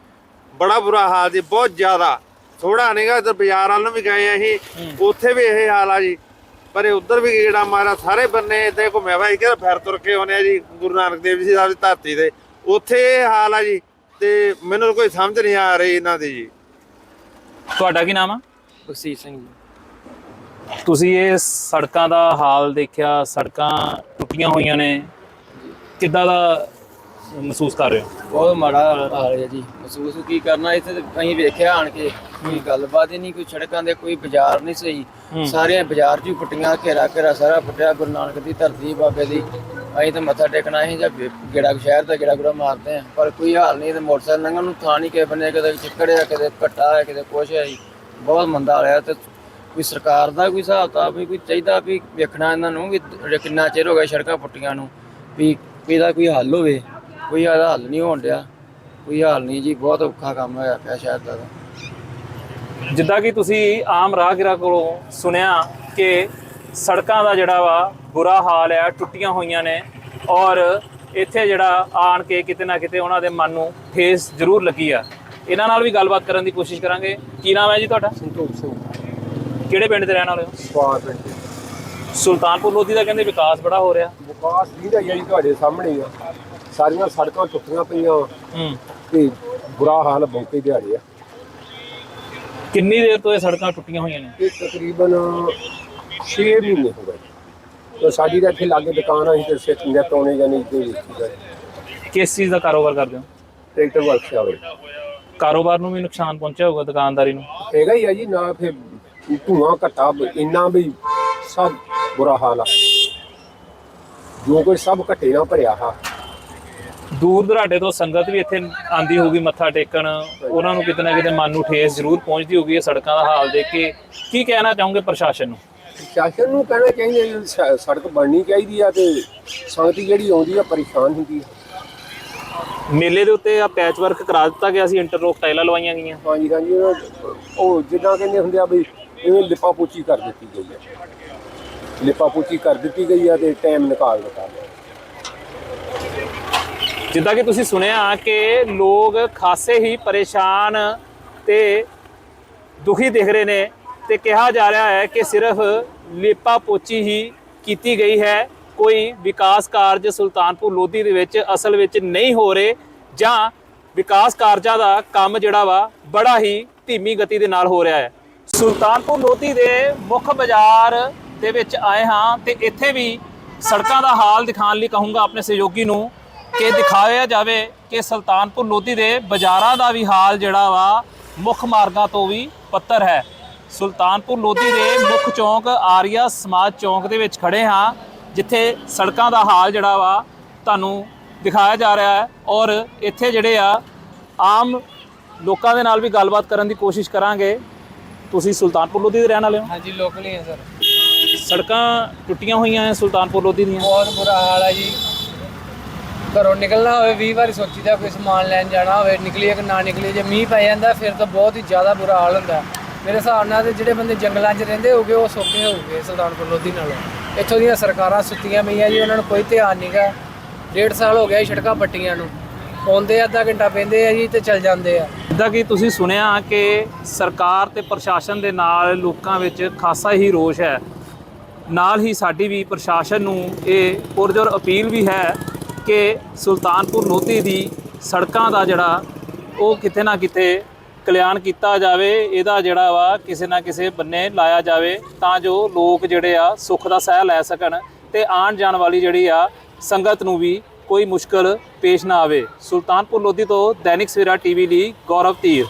Speaker 3: ਬੜਾ ਬੁਰਾ ਹਾਲ ਜੀ ਬਹੁਤ ਜ਼ਿਆਦਾ। ਥੋੜਾ ਨਹੀਂਗਾ ਤੇ ਬਾਜ਼ਾਰ ਵੱਲ ਨੂੰ ਵੀ ਗਏ ਆ ਅਸੀਂ। ਉੱਥੇ ਵੀ ਇਹ ਹਾਲ ਆ ਜੀ। ਪਰ ਇਹ ਉਧਰ ਵੀ ਗੇੜਾ ਮਾਰਾ ਸਾਰੇ ਬੰਨੇ ਇੱਥੇ ਘੁੰਮਿਆ। ਵਾ ਕਿ ਫਿਰ ਤੁਰ ਕੇ ਆਉਨੇ ਆ ਜੀ ਗੁਰੂ ਨਾਨਕ ਦੇਵ ਜੀ ਸਾਹਿਬ ਦੀ ਧਰਤੀ ਤੇ। ਉੱਥੇ ਇਹ ਹਾਲ ਆ ਜੀ ਤੇ ਮੈਨੂੰ ਕੋਈ ਸਮਝ ਨਹੀਂ ਆ ਰਹੀ ਇਹਨਾਂ ਦੀ ਜੀ।
Speaker 1: ਤੁਹਾਡਾ ਕੀ ਨਾਮ ਆ?
Speaker 5: ਬਖਸ਼ੀਸ਼ ਸਿੰਘ ਜੀ।
Speaker 1: ਤੁਸੀਂ ਇਹ ਸੜਕਾਂ ਦਾ ਹਾਲ ਦੇਖਿਆ? ਸੜਕਾਂ ਟੁੱਟੀਆਂ ਹੋਈਆਂ ਨੇ। ਕਿੱਦਾਂ ਦਾ ਮਹਿਸੂਸ ਕਰ ਰਹੇ ਹੋ?
Speaker 6: ਬਹੁਤ ਮਾੜਾ ਹਾਲ ਹੈ ਜੀ। ਮਹਿਸੂਸ ਕੀ ਕਰਨਾ? ਇੱਥੇ ਤੇ ਅਸੀਂ ਵੇਖਿਆ ਆਣ ਕੇ ਕੋਈ ਗੱਲਬਾਤ ਹੀ ਨਹੀਂ ਕੋਈ ਸੜਕਾਂ ਦੇ ਕੋਈ ਬਾਜ਼ਾਰ ਨਹੀਂ ਸਹੀ। ਸਾਰੇ ਬਾਜ਼ਾਰ ਹੀ ਪੁੱਟੀਆਂ ਘੇਰਾ ਘੇਰਾ ਸਾਰਾ ਪੁੱਟਿਆ ਗੁਰੂ ਨਾਨਕ ਦੀ ਧਰਤੀ ਬਾਬੇ ਦੀ। ਅਸੀਂ ਤਾਂ ਮੱਥਾ ਟੇਕਣਾ ਸੀ ਜਾਂ ਗੇੜਾ ਸ਼ਹਿਰ ਦਾ ਗੇੜਾ ਗੁੜਾ ਮਾਰਦੇ ਆ ਪਰ ਕੋਈ ਹਾਲ ਨਹੀਂ ਤੇ ਮੋਟਰਸਾਈਕਲ ਲੰਘਣ ਨੂੰ ਥਾਂ ਨਹੀਂ ਕਿਸੇ ਬੰਨੇ ਕਦੇ ਚਿੱਕੜਿਆ ਕਦੇ ਘੱਟਾ ਹੈ ਕਦੇ ਕੁਛ ਹੈ ਜੀ। ਬਹੁਤ ਮੰਦਾ ਹਾਲ ਹੈ ਤੇ ਕੋਈ ਸਰਕਾਰ ਦਾ ਕੋਈ ਹਿਸਾਬ ਤਾਂ ਵੀ ਕੋਈ ਚਾਹੀਦਾ ਵੀ ਵੇਖਣਾ ਇਹਨਾਂ ਨੂੰ ਵੀ ਕਿੰਨਾ ਚਿਰ ਹੋ ਗਿਆ ਸੜਕਾਂ ਪੁੱਟੀਆਂ ਨੂੰ ਵੀ ਇਹਦਾ ਕੋਈ ਹੱਲ ਹੋਵੇ ਕੋਈ ਇਹਦਾ ਹੱਲ ਨਹੀਂ ਹੋਣ ਡਿਆ ਕੋਈ ਹਾਲ ਨਹੀਂ ਜੀ ਬਹੁਤ ਔਖਾ ਕੰਮ ਹੋਇਆ ਪਿਆ ਸ਼ਹਿਰ ਦਾ।
Speaker 1: ਜਿੱਦਾਂ ਕਿ ਤੁਸੀਂ ਆਮ ਰਾਹਗੀਰਾਂ ਕੋਲੋਂ ਸੁਣਿਆ ਕਿ ਸੜਕਾਂ ਦਾ ਜਿਹੜਾ ਵਾ ਬੁਰਾ ਹਾਲ ਹੈ ਟੁੱਟੀਆਂ ਹੋਈਆਂ ਨੇ ਔਰ ਇੱਥੇ ਜਿਹੜਾ ਆਣ ਕੇ ਕਿਤੇ ਨਾ ਕਿਤੇ ਉਹਨਾਂ ਦੇ ਮਨ ਨੂੰ ਠੇਸ ਜ਼ਰੂਰ ਲੱਗੀ ਆ। ਇਹਨਾਂ ਨਾਲ ਵੀ ਗੱਲਬਾਤ ਕਰਨ ਦੀ ਕੋਸ਼ਿਸ਼ ਕਰਾਂਗੇ। ਕੀ ਨਾਮ ਹੈ ਜੀ ਤੁਹਾਡਾ?
Speaker 7: ਸੰਤੋਖ ਸਿੰਘ।
Speaker 1: ਕਿਹੜੇ ਪਿੰਡ ਦੇ ਰਹਿਣ ਵਾਲੇ ਹੋ?
Speaker 7: ਸਵਾਰ ਪਿੰਡ
Speaker 1: ਸੁਲਤਾਨਪੁਰ ਲੋਧੀ ਦਾ ਕਹਿੰਦੇ ਵਿਕਾਸ ਬੜਾ ਹੋ ਰਿਹਾ।
Speaker 7: ਵਿਕਾਸ ਵੀਰ ਹੈ ਜੀ ਤੁਹਾਡੇ ਸਾਹਮਣੇ ਹੀ ਆ। ਸਾਰੀਆਂ ਸੜਕਾਂ ਟੁੱਟੀਆਂ ਪਈਆਂ।
Speaker 1: ਹੂੰ।
Speaker 7: ਤੇ ਬੁਰਾ ਹਾਲ ਬੌਂਕੇ ਦਿਹਾੜੇ ਆ
Speaker 1: ਕਿੰਨੀ ਦੇਰ ਤੋਂ ਇਹ ਸੜਕਾਂ ਟੁੱਟੀਆਂ ਹੋਈਆਂ ਨੇ?
Speaker 7: ਇਹ ਤਕਰੀਬਨ 6 ਮਹੀਨੇ ਹੋ ਗਏ। ਤੇ ਸਾਡੀ ਤਾਂ ਇੱਥੇ ਲਾਗੇ ਦੁਕਾਨ ਆ ਅਸੀਂ ਤੇ ਸਿੱਖ ਨੈਟ ਆਉਣੇ ਜਾਂ ਨਹੀਂ ਤੇ ਵੇਚੀਦਾ
Speaker 1: ਕਿਸ ਚੀਜ਼ ਦਾ ਕਾਰੋਬਾਰ ਕਰਦੇ ਹੋ?
Speaker 7: Tractor workshop. ਹੈ
Speaker 1: ਕਾਰੋਬਾਰ ਨੂੰ ਵੀ ਨੁਕਸਾਨ ਪਹੁੰਚਿਆ ਹੋਊਗਾ ਦੁਕਾਨਦਾਰੀ ਨੂੰ?
Speaker 7: ਹੈਗਾ ਹੀ ਆ ਜੀ ਨਾ ਫਿਰ ਧੂਆਂ ਘਟਾ ਇੰਨਾ ਵੀ ਸਭ ਬੁਰਾ ਹਾਲ ਆ। ਜੋ ਕੋਈ ਸਭ ਘਟੇ ਨਾ ਭਰਿਆ ਹਾ।
Speaker 1: ਦੂਰ ਦਰਾਡੇ ਤੋਂ ਸੰਗਤ ਵੀ ਇੱਥੇ ਆਂਦੀ ਹੋਊਗੀ ਮੱਥਾ ਟੇਕਣ। ਉਹਨਾਂ ਨੂੰ ਕਿਤੇ ਨਾ ਕਿਤੇ ਮਨ ਨੂੰ ਠੇਸ ਜ਼ਰੂਰ ਪਹੁੰਚਦੀ ਹੋਊਗੀ ਇਹ ਸੜਕਾਂ ਦਾ ਹਾਲ ਦੇਖ ਕੇ। ਕੀ ਕਹਿਣਾ ਚਾਹੋਗੇ ਪ੍ਰਸ਼ਾਸਨ ਨੂੰ?
Speaker 7: ਸ਼ਾਸਨ ਨੂੰ ਕਹਿਣਾ ਚਾਹੀਦਾ ਸੜਕ ਬਣਨੀ ਚਾਹੀਦੀ ਆ ਤੇ ਸੰਗਤ ਜਿਹੜੀ ਆਉਂਦੀ ਆ ਪਰੇਸ਼ਾਨ ਹੁੰਦੀ ਆ।
Speaker 1: ਮੇਲੇ ਦੇ ਉੱਤੇ ਆ ਪੈਚ ਵਰਕ ਕਰਾ ਦਿੱਤਾ ਗਿਆ ਸੀ ਇੰਟਰਲੋਕ ਟਾਈਲਾਂ ਲਵਾਈਆਂ ਗਈਆਂ।
Speaker 7: ਹਾਂਜੀ ਹਾਂਜੀ ਉਹ ਜਿੱਦਾਂ ਕਹਿੰਦੇ ਹੁੰਦੇ ਆ ਵੀ ਇਵੇਂ ਲਿਪਾ ਪੋਚੀ ਕਰ ਦਿੱਤੀ ਗਈ ਹੈ। ਲਿਪਾ ਪੋਚੀ ਕਰ ਦਿੱਤੀ ਗਈ ਹੈ ਤੇ ਟਾਈਮ ਨਿਕਾਲ ਦਿੱਤਾ ਗਿਆ।
Speaker 1: ਜਿੱਦਾਂ ਕਿ ਤੁਸੀਂ ਸੁਣਿਆ ਕਿ ਲੋਕ ਖਾਸੇ ਹੀ ਪਰੇਸ਼ਾਨ ਤੇ ਦੁਖੀ ਦਿਖ ਰਹੇ ਨੇ ਤੇ ਕਿਹਾ ਜਾ ਰਿਹਾ ਹੈ ਕਿ ਸਿਰਫ ਲੇਪਾ ਪੋਚੀ ਹੀ ਕੀਤੀ ਗਈ ਹੈ। ਕੋਈ ਵਿਕਾਸ ਕਾਰਜ ਸੁਲਤਾਨਪੁਰ ਲੋਧੀ ਦੇ ਵਿੱਚ ਅਸਲ ਵਿੱਚ ਨਹੀਂ ਹੋ ਰਹੇ ਜਾਂ ਵਿਕਾਸ ਕਾਰਜਾਂ ਦਾ ਕੰਮ ਜਿਹੜਾ ਵਾ ਬੜਾ ਹੀ ਧੀਮੀ ਗਤੀ ਦੇ ਨਾਲ ਹੋ ਰਿਹਾ ਹੈ। ਸੁਲਤਾਨਪੁਰ ਲੋਧੀ ਦੇ ਮੁੱਖ ਬਾਜ਼ਾਰ ਦੇ ਵਿੱਚ ਆਏ ਹਾਂ ਤੇ ਇੱਥੇ ਵੀ ਸੜਕਾਂ ਦਾ ਹਾਲ ਦਿਖਾਉਣ ਲਈ ਕਹੂੰਗਾ ਆਪਣੇ ਸਹਿਯੋਗੀ ਨੂੰ ਕਿ ਦਿਖਾਇਆ ਜਾਵੇ ਕਿ ਸੁਲਤਾਨਪੁਰ ਲੋਧੀ ਦੇ ਬਾਜ਼ਾਰਾਂ ਦਾ ਵੀ ਹਾਲ ਜਿਹੜਾ ਵਾ ਮੁੱਖ ਮਾਰਗਾਂ ਤੋਂ ਵੀ ਪੱਤਰ ਹੈ। ਸੁਲਤਾਨਪੁਰ ਲੋਧੀ ਦੇ ਮੁੱਖ ਚੌਂਕ ਆਰੀਆ ਸਮਾਜ ਚੌਂਕ ਦੇ ਵਿੱਚ ਖੜੇ ਹਾਂ, ਜਿੱਥੇ ਸੜਕਾਂ ਦਾ ਹਾਲ ਜਿਹੜਾ ਵਾ ਤੁਹਾਨੂੰ ਦਿਖਾਇਆ ਜਾ ਰਿਹਾ ਹੈ ਔਰ ਇੱਥੇ ਜਿਹੜੇ ਆ, ਆਮ ਲੋਕਾਂ ਦੇ ਨਾਲ ਵੀ ਗੱਲਬਾਤ ਕਰਨ ਦੀ ਕੋਸ਼ਿਸ਼ ਕਰਾਂਗੇ। ਤੁਸੀਂ ਸੁਲਤਾਨਪੁਰ ਲੋਧੀ ਦੇ ਰਹਿਣ ਵਾਲੇ ਹੋ?
Speaker 8: ਹਾਂਜੀ ਲੋਕਲ ਹੀ ਹੈ ਸਰ।
Speaker 1: ਸੜਕਾਂ ਟੁੱਟੀਆਂ ਹੋਈਆਂ ਐ ਸੁਲਤਾਨਪੁਰ ਲੋਧੀ ਦੀਆਂ।
Speaker 8: ਬਹੁਤ ਬੁਰਾ ਹਾਲ ਹੈ ਜੀ। ਘਰੋਂ ਨਿਕਲਣਾ ਹੋਵੇ 20 ਵਾਰੀ ਸੋਚੀਦਾ ਕੋਈ ਸਮਾਨ ਲੈਣ ਜਾਣਾ ਹੋਵੇ ਨਿਕਲੀਏ ਕਿ ਨਾ ਨਿਕਲੀਏ ਜੇ ਮੀਂਹ ਪੈ ਜਾਂਦਾ ਫਿਰ ਤਾਂ ਬਹੁਤ ਹੀ ਜ਼ਿਆਦਾ ਬੁਰਾ ਹਾਲ ਹੁੰਦਾ। ਮੇਰੇ ਹਿਸਾਬ ਨਾਲ ਤੇ ਜਿਹੜੇ ਬੰਦੇ ਜੰਗਲਾਂ 'ਚ ਰਹਿੰਦੇ ਹੋਗੇ ਉਹ ਸੌਖੇ ਹੋਗੇ ਸੁਲਤਾਨਪੁਰ ਲੋਧੀ ਨਾਲੋਂ। ਇੱਥੋਂ ਦੀਆਂ ਸਰਕਾਰਾਂ ਸੁੱਤੀਆਂ ਪਈਆਂ ਜੀ ਉਹਨਾਂ ਨੂੰ ਕੋਈ ਧਿਆਨ ਨਹੀਂਗਾ ਡੇਢ ਸਾਲ ਹੋ ਗਿਆ ਸੜਕਾਂ ਪੱਟੀਆਂ ਨੂੰ। ਆਉਂਦੇ ਅੱਧਾ ਘੰਟਾ ਪੈਂਦੇ ਆ ਜੀ ਤੇ ਚੱਲ ਜਾਂਦੇ ਆ।
Speaker 1: ਜਿੱਦਾਂ ਕਿ ਤੁਸੀਂ ਸੁਣਿਆ ਕਿ ਸਰਕਾਰ ਤੇ ਪ੍ਰਸ਼ਾਸਨ ਦੇ ਨਾਲ ਲੋਕਾਂ ਵਿੱਚ ਖਾਸਾ ਹੀ ਰੋਸ਼ ਹੈ। ਨਾਲ ਹੀ ਸਾਡੀ ਵੀ ਪ੍ਰਸ਼ਾਸਨ ਨੂੰ ਇਹ ਪੁਰਜੋਰ ਅਪੀਲ ਵੀ ਹੈ ਕਿ ਸੁਲਤਾਨਪੁਰ ਲੋਧੀ ਦੀ ਸੜਕਾਂ ਦਾ ਜਿਹੜਾ ਉਹ ਕਿਤੇ ਨਾ ਕਿਤੇ ਕਲਿਆਣ ਕੀਤਾ ਜਾਵੇ, ਇਹਦਾ ਜਿਹੜਾ ਵਾ ਕਿਸੇ ਨਾ ਕਿਸੇ ਬੰਨੇ ਲਾਇਆ ਜਾਵੇ ਤਾਂ ਜੋ ਲੋਕ ਜਿਹੜੇ ਆ ਸੁੱਖ ਦਾ ਸਹਿ ਲੈ ਸਕਣ ਤੇ ਆਉਣ ਜਾਣ ਵਾਲੀ ਜਿਹੜੀ ਆ ਸੰਗਤ ਨੂੰ ਵੀ ਕੋਈ ਮੁਸ਼ਕਲ ਪੇਸ਼ ਨਾ ਆਵੇ। ਸੁਲਤਾਨਪੁਰ ਲੋਧੀ ਤੋਂ ਦੈਨਿਕ ਸਵੇਰਾ ਟੀਵੀ ਲਈ ਗੌਰਵ ਧੀਰ